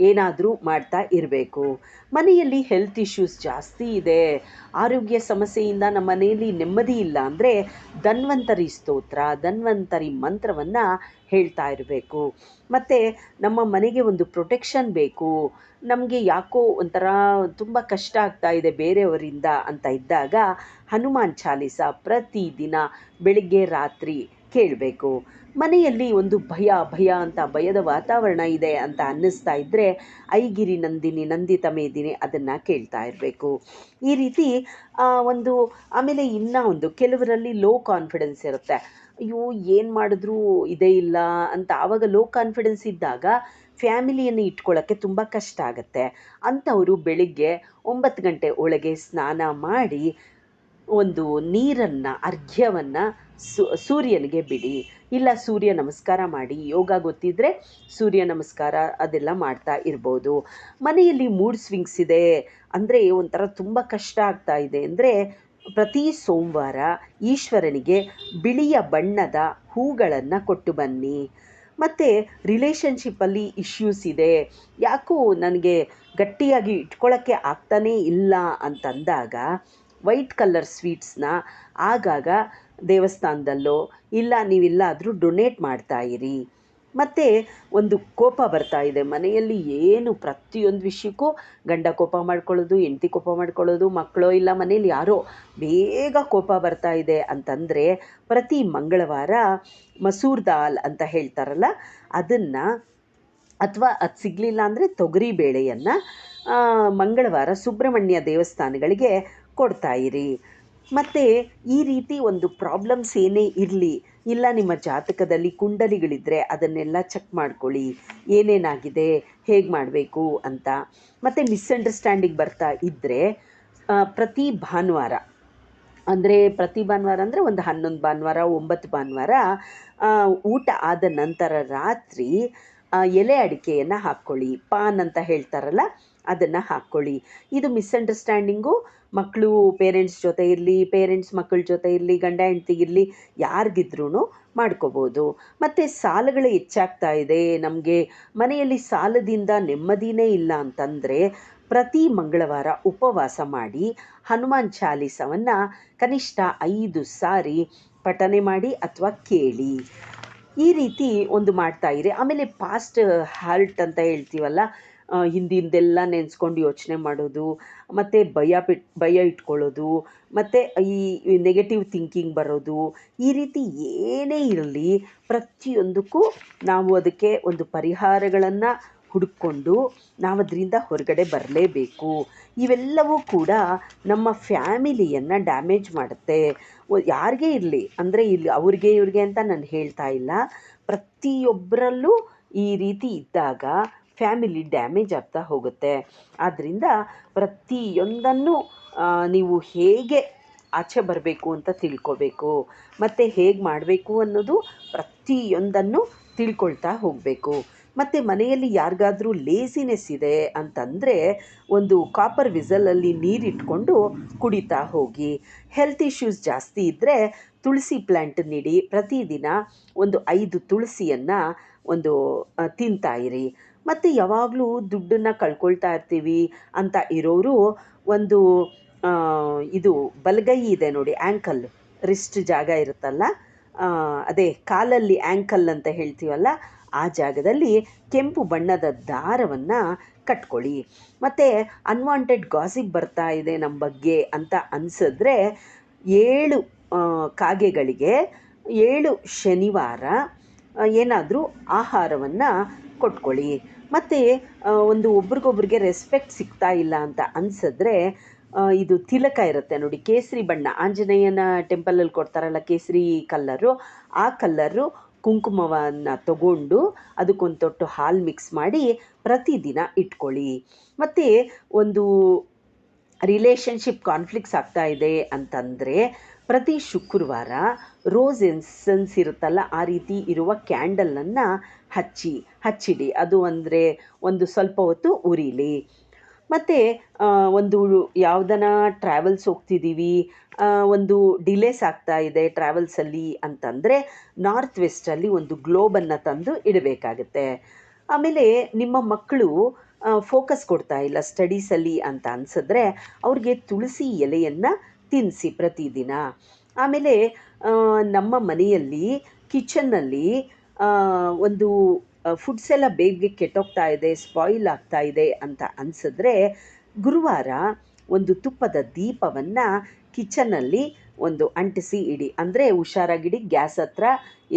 [SPEAKER 1] ಏನಾದರೂ ಮಾಡ್ತಾ ಇರಬೇಕು. ಮನೆಯಲ್ಲಿ ಹೆಲ್ತ್ ಇಶ್ಯೂಸ್ ಜಾಸ್ತಿ ಇದೆ. ಆರೋಗ್ಯ ಸಮಸ್ಯೆಯಿಂದ ನಮ್ಮ ಮನೆಯಲ್ಲಿ ನೆಮ್ಮದಿ ಇಲ್ಲ ಅಂದರೆ ಧನ್ವಂತರಿ ಸ್ತೋತ್ರ, ಧನ್ವಂತರಿ ಮಂತ್ರವನ್ನು ಹೇಳ್ತಾ ಇರಬೇಕು. ಮತ್ತು ನಮ್ಮ ಮನೆಗೆ ಒಂದು ಪ್ರೊಟೆಕ್ಷನ್ ಬೇಕು. ನಮಗೆ ಯಾಕೋ ಒಂಥರ ತುಂಬ ಕಷ್ಟ ಆಗ್ತಾ ಇದೆ ಬೇರೆಯವರಿಂದ ಅಂತ ಇದ್ದಾಗ ಹನುಮಾನ್ ಚಾಲೀಸ ಪ್ರತಿದಿನ ಬೆಳಿಗ್ಗೆ ರಾತ್ರಿ ಕೇಳಬೇಕು. ಮನೆಯಲ್ಲಿ ಒಂದು ಭಯ ಭಯ ಅಂತ ಭಯದ ವಾತಾವರಣ ಇದೆ ಅಂತ ಅನ್ನಿಸ್ತಾ ಇದ್ದರೆ ಐಗಿರಿ ನಂದಿನಿ ನಂದಿತ ಮೇದಿನಿ ಅದನ್ನು ಕೇಳ್ತಾ ಇರಬೇಕು. ಈ ರೀತಿ ಒಂದು, ಆಮೇಲೆ ಇನ್ನೂ ಒಂದು ಕೆಲವರಲ್ಲಿ ಲೋ ಕಾನ್ಫಿಡೆನ್ಸ್ ಇರುತ್ತೆ. ಅಯ್ಯೋ, ಏನು ಮಾಡಿದ್ರೂ ಇದೇ ಇಲ್ಲ ಅಂತ ಆವಾಗ ಲೋ ಕಾನ್ಫಿಡೆನ್ಸ್ ಇದ್ದಾಗ ಫ್ಯಾಮಿಲಿಯನ್ನು ಇಟ್ಕೊಳ್ಳೋಕ್ಕೆ ತುಂಬ ಕಷ್ಟ ಆಗುತ್ತೆ. ಅಂಥವರು ಬೆಳಿಗ್ಗೆ ಒಂಬತ್ತು ಗಂಟೆ ಒಳಗೆ ಸ್ನಾನ ಮಾಡಿ ಒಂದು ನೀರನ್ನು, ಅರ್ಘ್ಯವನ್ನು ಸೂರ್ಯನಿಗೆ ಬಿಡಿ. ಇಲ್ಲ ಸೂರ್ಯ ನಮಸ್ಕಾರ ಮಾಡಿ, ಯೋಗ ಗೊತ್ತಿದ್ದರೆ ಸೂರ್ಯ ನಮಸ್ಕಾರ ಅದೆಲ್ಲ ಮಾಡ್ತಾ ಇರ್ಬೋದು. ಮನೆಯಲ್ಲಿ ಮೂಡ್ ಸ್ವಿಂಗ್ಸ್ ಇದೆ, ಅಂದರೆ ಒಂಥರ ತುಂಬ ಕಷ್ಟ ಆಗ್ತಾ ಇದೆ ಅಂದರೆ ಪ್ರತಿ ಸೋಮವಾರ ಈಶ್ವರನಿಗೆ ಬಿಳಿಯ ಬಣ್ಣದ ಹೂಗಳನ್ನು ಕೊಟ್ಟು ಬನ್ನಿ. ಮತ್ತು ರಿಲೇಷನ್ಶಿಪ್ಪಲ್ಲಿ ಇಶ್ಯೂಸ್ ಇದೆ, ಯಾಕೋ ನನಗೆ ಗಟ್ಟಿಯಾಗಿ ಇಟ್ಕೊಳ್ಳೋಕ್ಕೆ ಆಗ್ತಾನೇ ಇಲ್ಲ ಅಂತಂದಾಗ ವೈಟ್ ಕಲರ್ ಸ್ವೀಟ್ಸ್ನ ಆಗಾಗ ದೇವಸ್ಥಾನದಲ್ಲೋ ಇಲ್ಲ ನೀವೆಲ್ಲಾದರೂ ಡೊನೇಟ್ ಮಾಡ್ತಾ ಇರಿ. ಮತ್ತು ಒಂದು ಕೋಪ ಬರ್ತಾ ಇದೆ. ಮನೆಯಲ್ಲಿ ಏನು ಪ್ರತಿಯೊಂದು ವಿಷಯಕ್ಕೂ ಗಂಡ ಕೋಪ ಮಾಡ್ಕೊಳ್ಳೋದು, ಹೆಂಡ್ತಿ ಕೋಪ ಮಾಡ್ಕೊಳ್ಳೋದು, ಮಕ್ಕಳೋ ಇಲ್ಲ ಮನೇಲಿ ಯಾರೋ ಬೇಗ ಕೋಪ ಬರ್ತಾ ಇದೆ ಅಂತಂದರೆ ಪ್ರತಿ ಮಂಗಳವಾರ ಮಸೂರ್ ದಾಲ್ ಅಂತ ಹೇಳ್ತಾರಲ್ಲ, ಅದನ್ನು ಅಥವಾ ಅದು ಸಿಗಲಿಲ್ಲ ಅಂದರೆ ತೊಗರಿ ಬೇಳೆಯನ್ನು ಮಂಗಳವಾರ ಸುಬ್ರಹ್ಮಣ್ಯ ದೇವಸ್ಥಾನಗಳಿಗೆ ಕೊಡ್ತಾ ಇರಿ. ಮತ್ತು ಈ ರೀತಿ ಒಂದು ಪ್ರಾಬ್ಲಮ್ಸ್ ಏನೇ ಇರಲಿ, ಇಲ್ಲ ನಿಮ್ಮ ಜಾತಕದಲ್ಲಿ ಕುಂಡಲಿಗಳಿದ್ದರೆ ಅದನ್ನೆಲ್ಲ ಚೆಕ್ ಮಾಡ್ಕೊಳ್ಳಿ. ಏನೇನಾಗಿದೆ, ಹೇಗೆ ಮಾಡಬೇಕು ಅಂತ. ಮತ್ತು ಮಿಸ್ಅಂಡರ್ಸ್ಟ್ಯಾಂಡಿಂಗ್ ಬರ್ತಾ ಇದ್ದರೆ ಪ್ರತಿ ಭಾನುವಾರ, ಅಂದರೆ ಪ್ರತಿ ಭಾನುವಾರ ಅಂದರೆ ಒಂದು ಹನ್ನೊಂದು ಭಾನುವಾರ, ಒಂಬತ್ತು ಭಾನುವಾರ ಊಟ ಆದ ನಂತರ ರಾತ್ರಿ ಎಲೆ ಅಡಿಕೆಯನ್ನು ಹಾಕ್ಕೊಳ್ಳಿ. ಪಾನ್ ಅಂತ ಹೇಳ್ತಾರಲ್ಲ ಅದನ್ನು ಹಾಕ್ಕೊಳ್ಳಿ ಇದು ಮಿಸ್ಅಂಡರ್ಸ್ಟ್ಯಾಂಡಿಂಗು. ಮಕ್ಕಳು ಪೇರೆಂಟ್ಸ್ ಜೊತೆ ಇರಲಿ, ಪೇರೆಂಟ್ಸ್ ಮಕ್ಕಳ ಜೊತೆ ಇರಲಿ, ಗಂಡ ಹೆಂಡತಿ ಇರಲಿ ಯಾರಿಗಿದ್ರೂ ಮಾಡ್ಕೋಬೋದು. ಮತ್ತು ಸಾಲಗಳು ಹೆಚ್ಚಾಗ್ತಾ ಇದೆ. ನಮಗೆ ಮನೆಯಲ್ಲಿ ಸಾಲದಿಂದ ನೆಮ್ಮದಿನೇ ಇಲ್ಲ ಅಂತಂದರೆ ಪ್ರತಿ ಮಂಗಳವಾರ ಉಪವಾಸ ಮಾಡಿ ಹನುಮಾನ್ ಚಾಲೀಸವನ್ನು ಕನಿಷ್ಠ ಐದು ಸಾರಿ ಪಠನೆ ಮಾಡಿ ಅಥವಾ ಕೇಳಿ. ಈ ರೀತಿ ಒಂದು ಮಾಡ್ತಾ ಇರಿ. ಆಮೇಲೆ ಪಾಸ್ಟ್ ಹಾರ್ಟ್ ಅಂತ ಹೇಳ್ತೀವಲ್ಲ ಹಿಂದಿಂದೆಲ್ಲ ನೆನೆಸ್ಕೊಂಡು ಯೋಚನೆ ಮಾಡೋದು, ಮತ್ತು ಭಯ ಬಿಟ್ ಭಯ ಇಟ್ಕೊಳ್ಳೋದು, ಮತ್ತು ಈ ನೆಗೆಟಿವ್ ಥಿಂಕಿಂಗ್ ಬರೋದು, ಈ ರೀತಿ ಏನೇ ಇರಲಿ ಪ್ರತಿಯೊಂದಕ್ಕೂ ನಾವು ಅದಕ್ಕೆ ಒಂದು ಪರಿಹಾರಗಳನ್ನು ಹುಡುಕೊಂಡು ನಾವು ಅದರಿಂದ ಹೊರಗಡೆ ಬರಲೇಬೇಕು. ಇವೆಲ್ಲವೂ ಕೂಡ ನಮ್ಮ ಫ್ಯಾಮಿಲಿಯನ್ನು ಡ್ಯಾಮೇಜ್ ಮಾಡುತ್ತೆ. ಯಾರಿಗೇ ಇರಲಿ? ಅಂದರೆ ಇಲ್ಲಿ ಅವ್ರಿಗೆ ಇವ್ರಿಗೆ ಅಂತ ನಾನು ಹೇಳ್ತಾ ಇಲ್ಲ. ಪ್ರತಿಯೊಬ್ಬರಲ್ಲೂ ಈ ರೀತಿ ಇದ್ದಾಗ ಫ್ಯಾಮಿಲಿ ಡ್ಯಾಮೇಜ್ ಆಗ್ತಾ ಹೋಗುತ್ತೆ. ಆದ್ದರಿಂದ ಪ್ರತಿಯೊಂದನ್ನು ನೀವು ಹೇಗೆ ಆಚೆ ಬರಬೇಕು ಅಂತ ತಿಳ್ಕೊಬೇಕು. ಮತ್ತು ಹೇಗೆ ಮಾಡಬೇಕು ಅನ್ನೋದು ಪ್ರತಿಯೊಂದನ್ನು ತಿಳ್ಕೊಳ್ತಾ ಹೋಗಬೇಕು. ಮತ್ತು ಮನೆಯಲ್ಲಿ ಯಾರಿಗಾದರೂ ಲೇಸಿನೆಸ್ ಇದೆ ಅಂತಂದರೆ ಒಂದು ಕಾಪರ್ ವಿಸಲಲ್ಲಿ ನೀರಿಟ್ಕೊಂಡು ಕುಡಿತಾ ಹೋಗಿ. ಹೆಲ್ತ್ ಇಶ್ಯೂಸ್ ಜಾಸ್ತಿ ಇದ್ದರೆ ತುಳಸಿ ಪ್ಲ್ಯಾಂಟ್ ನೀಡಿ ಪ್ರತಿದಿನ ಒಂದು ಐದು ತುಳಸಿಯನ್ನು ಒಂದು ತಿಂತಾಯಿರಿ ಮತ್ತು ಯಾವಾಗಲೂ ದುಡ್ಡನ್ನು ಕಳ್ಕೊಳ್ತಾ ಇರ್ತೀವಿ ಅಂತ ಇರೋರು ಒಂದು ಇದು ಬಲಗೈ ಇದೆ ನೋಡಿ ಆ್ಯಂಕಲ್ ರಿಸ್ಟ್ ಜಾಗ ಇರುತ್ತಲ್ಲ ಅದೇ ಕಾಲಲ್ಲಿ ಆ್ಯಂಕಲ್ ಅಂತ ಹೇಳ್ತೀವಲ್ಲ, ಆ ಜಾಗದಲ್ಲಿ ಕೆಂಪು ಬಣ್ಣದ ದಾರವನ್ನು ಕಟ್ಕೊಳ್ಳಿ. ಮತ್ತು ಅನ್ವಾಂಟೆಡ್ ಗಾಸಿಪ್ ಬರ್ತಾ ಇದೆ ನಮ್ಮ ಬಗ್ಗೆ ಅಂತ ಅನಿಸಿದ್ರೆ, ಏಳು ಕಾಗೆಗಳಿಗೆ ಏಳು ಶನಿವಾರ ಏನಾದರೂ ಆಹಾರವನ್ನು ಕೊಟ್ಕೊಳ್ಳಿ. ಮತ್ತು ಒಂದು ಒಬ್ರಿಗೊಬ್ರಿಗೆ ರೆಸ್ಪೆಕ್ಟ್ ಸಿಗ್ತಾ ಇಲ್ಲ ಅಂತ ಅನಿಸಿದ್ರೆ ಇದು ತಿಲಕ ಇರುತ್ತೆ ನೋಡಿ. ಕೇಸರಿ ಬಣ್ಣ. ಆಂಜನೇಯನ ಟೆಂಪಲಲ್ಲಿ ಕೊಡ್ತಾರಲ್ಲ ಕೇಸರಿ ಕಲ್ಲರು ಆ ಕಲ್ಲರು ಕುಂಕುಮವನ್ನು ತಗೊಂಡು ಅದಕ್ಕೊಂದು ತೊಟ್ಟು ಹಾಲು ಮಿಕ್ಸ್ ಮಾಡಿ ಪ್ರತಿದಿನ ಇಟ್ಕೊಳ್ಳಿ. ಮತ್ತು, ಒಂದು ರಿಲೇಷನ್ಶಿಪ್ ಕಾನ್ಫ್ಲಿಕ್ಸ್ ಆಗ್ತಾ ಇದೆ ಅಂತಂದರೆ ಪ್ರತಿ ಶುಕ್ರವಾರ ರೋಸ್ ಎಸೆನ್ಸ್ ಇರುತ್ತಲ್ಲ, ಆ ರೀತಿ ಇರುವ ಕ್ಯಾಂಡಲನ್ನು ಹಚ್ಚಿ, ಹಚ್ಚಿಡಿ. ಅದು ಅಂದರೆ ಒಂದು ಸ್ವಲ್ಪ ಹೊತ್ತು ಉರಿಲಿ. ಮತ್ತು ಒಂದು ಯಾವುದನ ಟ್ರಾವೆಲ್ಸ್ ಹೋಗ್ತಿದ್ದೀವಿ ಒಂದು ಡಿಲೇಸ್ ಆಗ್ತಾ ಇದೆ ಟ್ರಾವೆಲ್ಸಲ್ಲಿ ಅಂತಂದರೆ ನಾರ್ತ್ ವೆಸ್ಟಲ್ಲಿ ಒಂದು ಗ್ಲೋಬನ್ನು ತಂದು ಇಡಬೇಕಾಗತ್ತೆ. ಆಮೇಲೆ ನಿಮ್ಮ ಮಕ್ಕಳು ಫೋಕಸ್ ಕೊಡ್ತಾ ಇಲ್ಲ ಸ್ಟಡೀಸಲ್ಲಿ ಅಂತ ಅನಿಸಿದ್ರೆ ಅವ್ರಿಗೆ ತುಳಸಿ ಎಲೆಯನ್ನು ತಿನ್ನಿಸಿ ಪ್ರತಿದಿನ. ಆಮೇಲೆ ನಮ್ಮ ಮನೆಯಲ್ಲಿ, ಕಿಚನ್ನಲ್ಲಿ ಒಂದು ಫುಡ್ಸ್ ಎಲ್ಲ ಬೇಗ ಕೆಟ್ಟೋಗ್ತಾ ಇದೆ ಸ್ಪಾಯಿಲ್ ಆಗ್ತಾ ಇದೆ ಅಂತ ಅನಿಸಿದ್ರೆ, ಗುರುವಾರ ಒಂದು ತುಪ್ಪದ ದೀಪವನ್ನು ಕಿಚನ್ನಲ್ಲಿ ಒಂದು ಅಂಟಿಸಿ ಇಡಿ. ಅಂದರೆ, ಹುಷಾರಾಗಿಡಿ, ಗ್ಯಾಸ್ ಹತ್ರ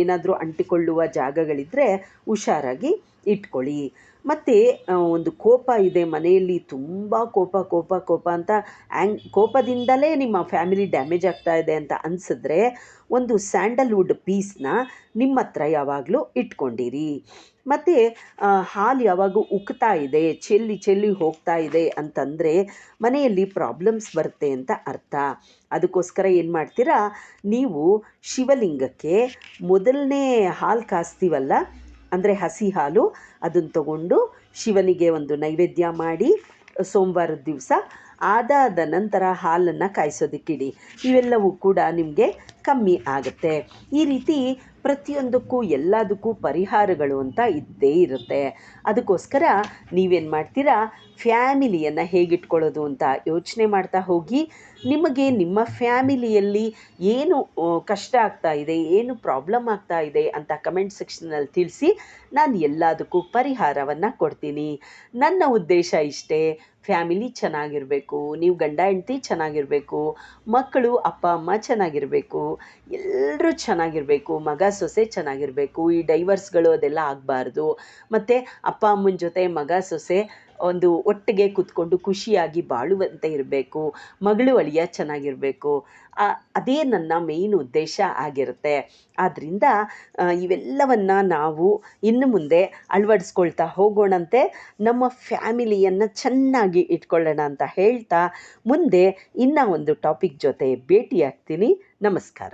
[SPEAKER 1] ಏನಾದರೂ ಅಂಟಿಕೊಳ್ಳುವ ಜಾಗಗಳಿದ್ದರೆ ಹುಷಾರಾಗಿ ಇಟ್ಕೊಳ್ಳಿ. ಮತ್ತು ಒಂದು ಕೋಪ ಇದೆ ಮನೆಯಲ್ಲಿ, ತುಂಬ ಕೋಪ ಕೋಪ ಕೋಪ ಅಂತ ಆ್ಯಂಗ್ ಕೋಪದಿಂದಲೇ ನಿಮ್ಮ ಫ್ಯಾಮಿಲಿ ಡ್ಯಾಮೇಜ್ ಆಗ್ತಾ ಇದೆ ಅಂತ ಅನಿಸಿದ್ರೆ, ಒಂದು ಸ್ಯಾಂಡಲ್ವುಡ್ ಪೀಸ್ನ ನಿಮ್ಮ ಹತ್ರ ಯಾವಾಗಲೂ ಇಟ್ಕೊಂಡಿರಿ. ಮತ್ತು ಹಾಲು ಯಾವಾಗ ಉಕ್ತಾ ಇದೆ, ಚೆಲ್ಲಿ ಚೆಲ್ಲಿ ಹೋಗ್ತಾ ಇದೆ ಅಂತಂದರೆ ಮನೆಯಲ್ಲಿ ಪ್ರಾಬ್ಲಮ್ಸ್ ಬರುತ್ತೆ ಅಂತ ಅರ್ಥ. ಅದಕ್ಕೋಸ್ಕರ ಏನು ಮಾಡ್ತೀರಾ, ನೀವು ಶಿವಲಿಂಗಕ್ಕೆ ಮೊದಲನೇ ಹಾಲು ಕಾಸ್ತೀವಲ್ಲ, ಅಂದರೆ ಹಸಿ ಹಾಲು ಅದನ್ನು ತಗೊಂಡು ಶಿವನಿಗೆ ಒಂದು ನೈವೇದ್ಯ ಮಾಡಿ ಸೋಮವಾರದ ದಿವಸ ಅದಾದ ನಂತರ ಹಾಲನ್ನು ಕಾಯಿಸೋದಕ್ಕಿಡಿ. ಇವೆಲ್ಲವೂ ಕೂಡ ನಿಮಗೆ ಕಮ್ಮಿ ಆಗುತ್ತೆ. ಈ ರೀತಿ ಪ್ರತಿಯೊಂದಕ್ಕೂ ಎಲ್ಲದಕ್ಕೂ ಪರಿಹಾರಗಳು ಅಂತ ಇದ್ದೇ ಇರುತ್ತೆ. ಅದಕ್ಕೋಸ್ಕರ ನೀವೇನು ಮಾಡ್ತೀರಾ, ಫ್ಯಾಮಿಲಿಯನ್ನು ಹೇಗಿಟ್ಕೊಳ್ಳೋದು ಅಂತ ಯೋಚನೆ ಮಾಡ್ತಾ ಹೋಗಿ, ನಿಮಗೆ ನಿಮ್ಮ ಫ್ಯಾಮಿಲಿಯಲ್ಲಿ ಏನು ಕಷ್ಟ ಆಗ್ತಾ ಇದೆ, ಏನು ಪ್ರಾಬ್ಲಮ್ ಆಗ್ತಾ ಇದೆ ಅಂತ ಕಮೆಂಟ್ ಸೆಕ್ಷನಲ್ಲಿ ತಿಳಿಸಿ, ನಾನು ಎಲ್ಲದಕ್ಕೂ ಪರಿಹಾರವನ್ನು ಕೊಡ್ತೀನಿ. ನನ್ನ ಉದ್ದೇಶ ಇಷ್ಟೇ, ಫ್ಯಾಮಿಲಿ ಚೆನ್ನಾಗಿರಬೇಕು, ನೀವು ಗಂಡ ಹೆಂಡತಿ ಚೆನ್ನಾಗಿರಬೇಕು, ಮಕ್ಕಳು ಅಪ್ಪ ಅಮ್ಮ ಚೆನ್ನಾಗಿರಬೇಕು ಎಲ್ಲರೂ ಚೆನ್ನಾಗಿರಬೇಕು, ಮಗ ಸೊಸೆ ಚೆನ್ನಾಗಿರಬೇಕು, ಈ ಡೈವರ್ಸ್ಗಳು ಅದೆಲ್ಲ ಆಗಬಾರ್ದು. ಮತ್ತು ಅಪ್ಪ, ಅಮ್ಮನ ಜೊತೆ ಮಗ, ಸೊಸೆ ಒಂದು ಒಟ್ಟಿಗೆ ಕೂತ್ಕೊಂಡು ಖುಷಿಯಾಗಿ ಬಾಳುವಂತೆ ಇರಬೇಕು, ಮಗಳು ಅಳಿಯ ಚೆನ್ನಾಗಿರಬೇಕು. ಅದೇ ನನ್ನ ಮೇಯ್ನ್ ಉದ್ದೇಶ ಆಗಿರುತ್ತೆ. ಆದ್ದರಿಂದ ಇವೆಲ್ಲವನ್ನು ನಾವು ಇನ್ನು ಮುಂದೆ ಅಳವಡಿಸ್ಕೊಳ್ತಾ ಹೋಗೋಣಂತೆ, ನಮ್ಮ ಫ್ಯಾಮಿಲಿಯನ್ನು ಚೆನ್ನಾಗಿ ಇಟ್ಕೊಳ್ಳೋಣ ಅಂತ ಹೇಳ್ತಾ, ಮುಂದೆ ಇನ್ನೂ ಒಂದು ಟಾಪಿಕ್ ಜೊತೆ ಭೇಟಿಯಾಗ್ತೀನಿ. ನಮಸ್ಕಾರ.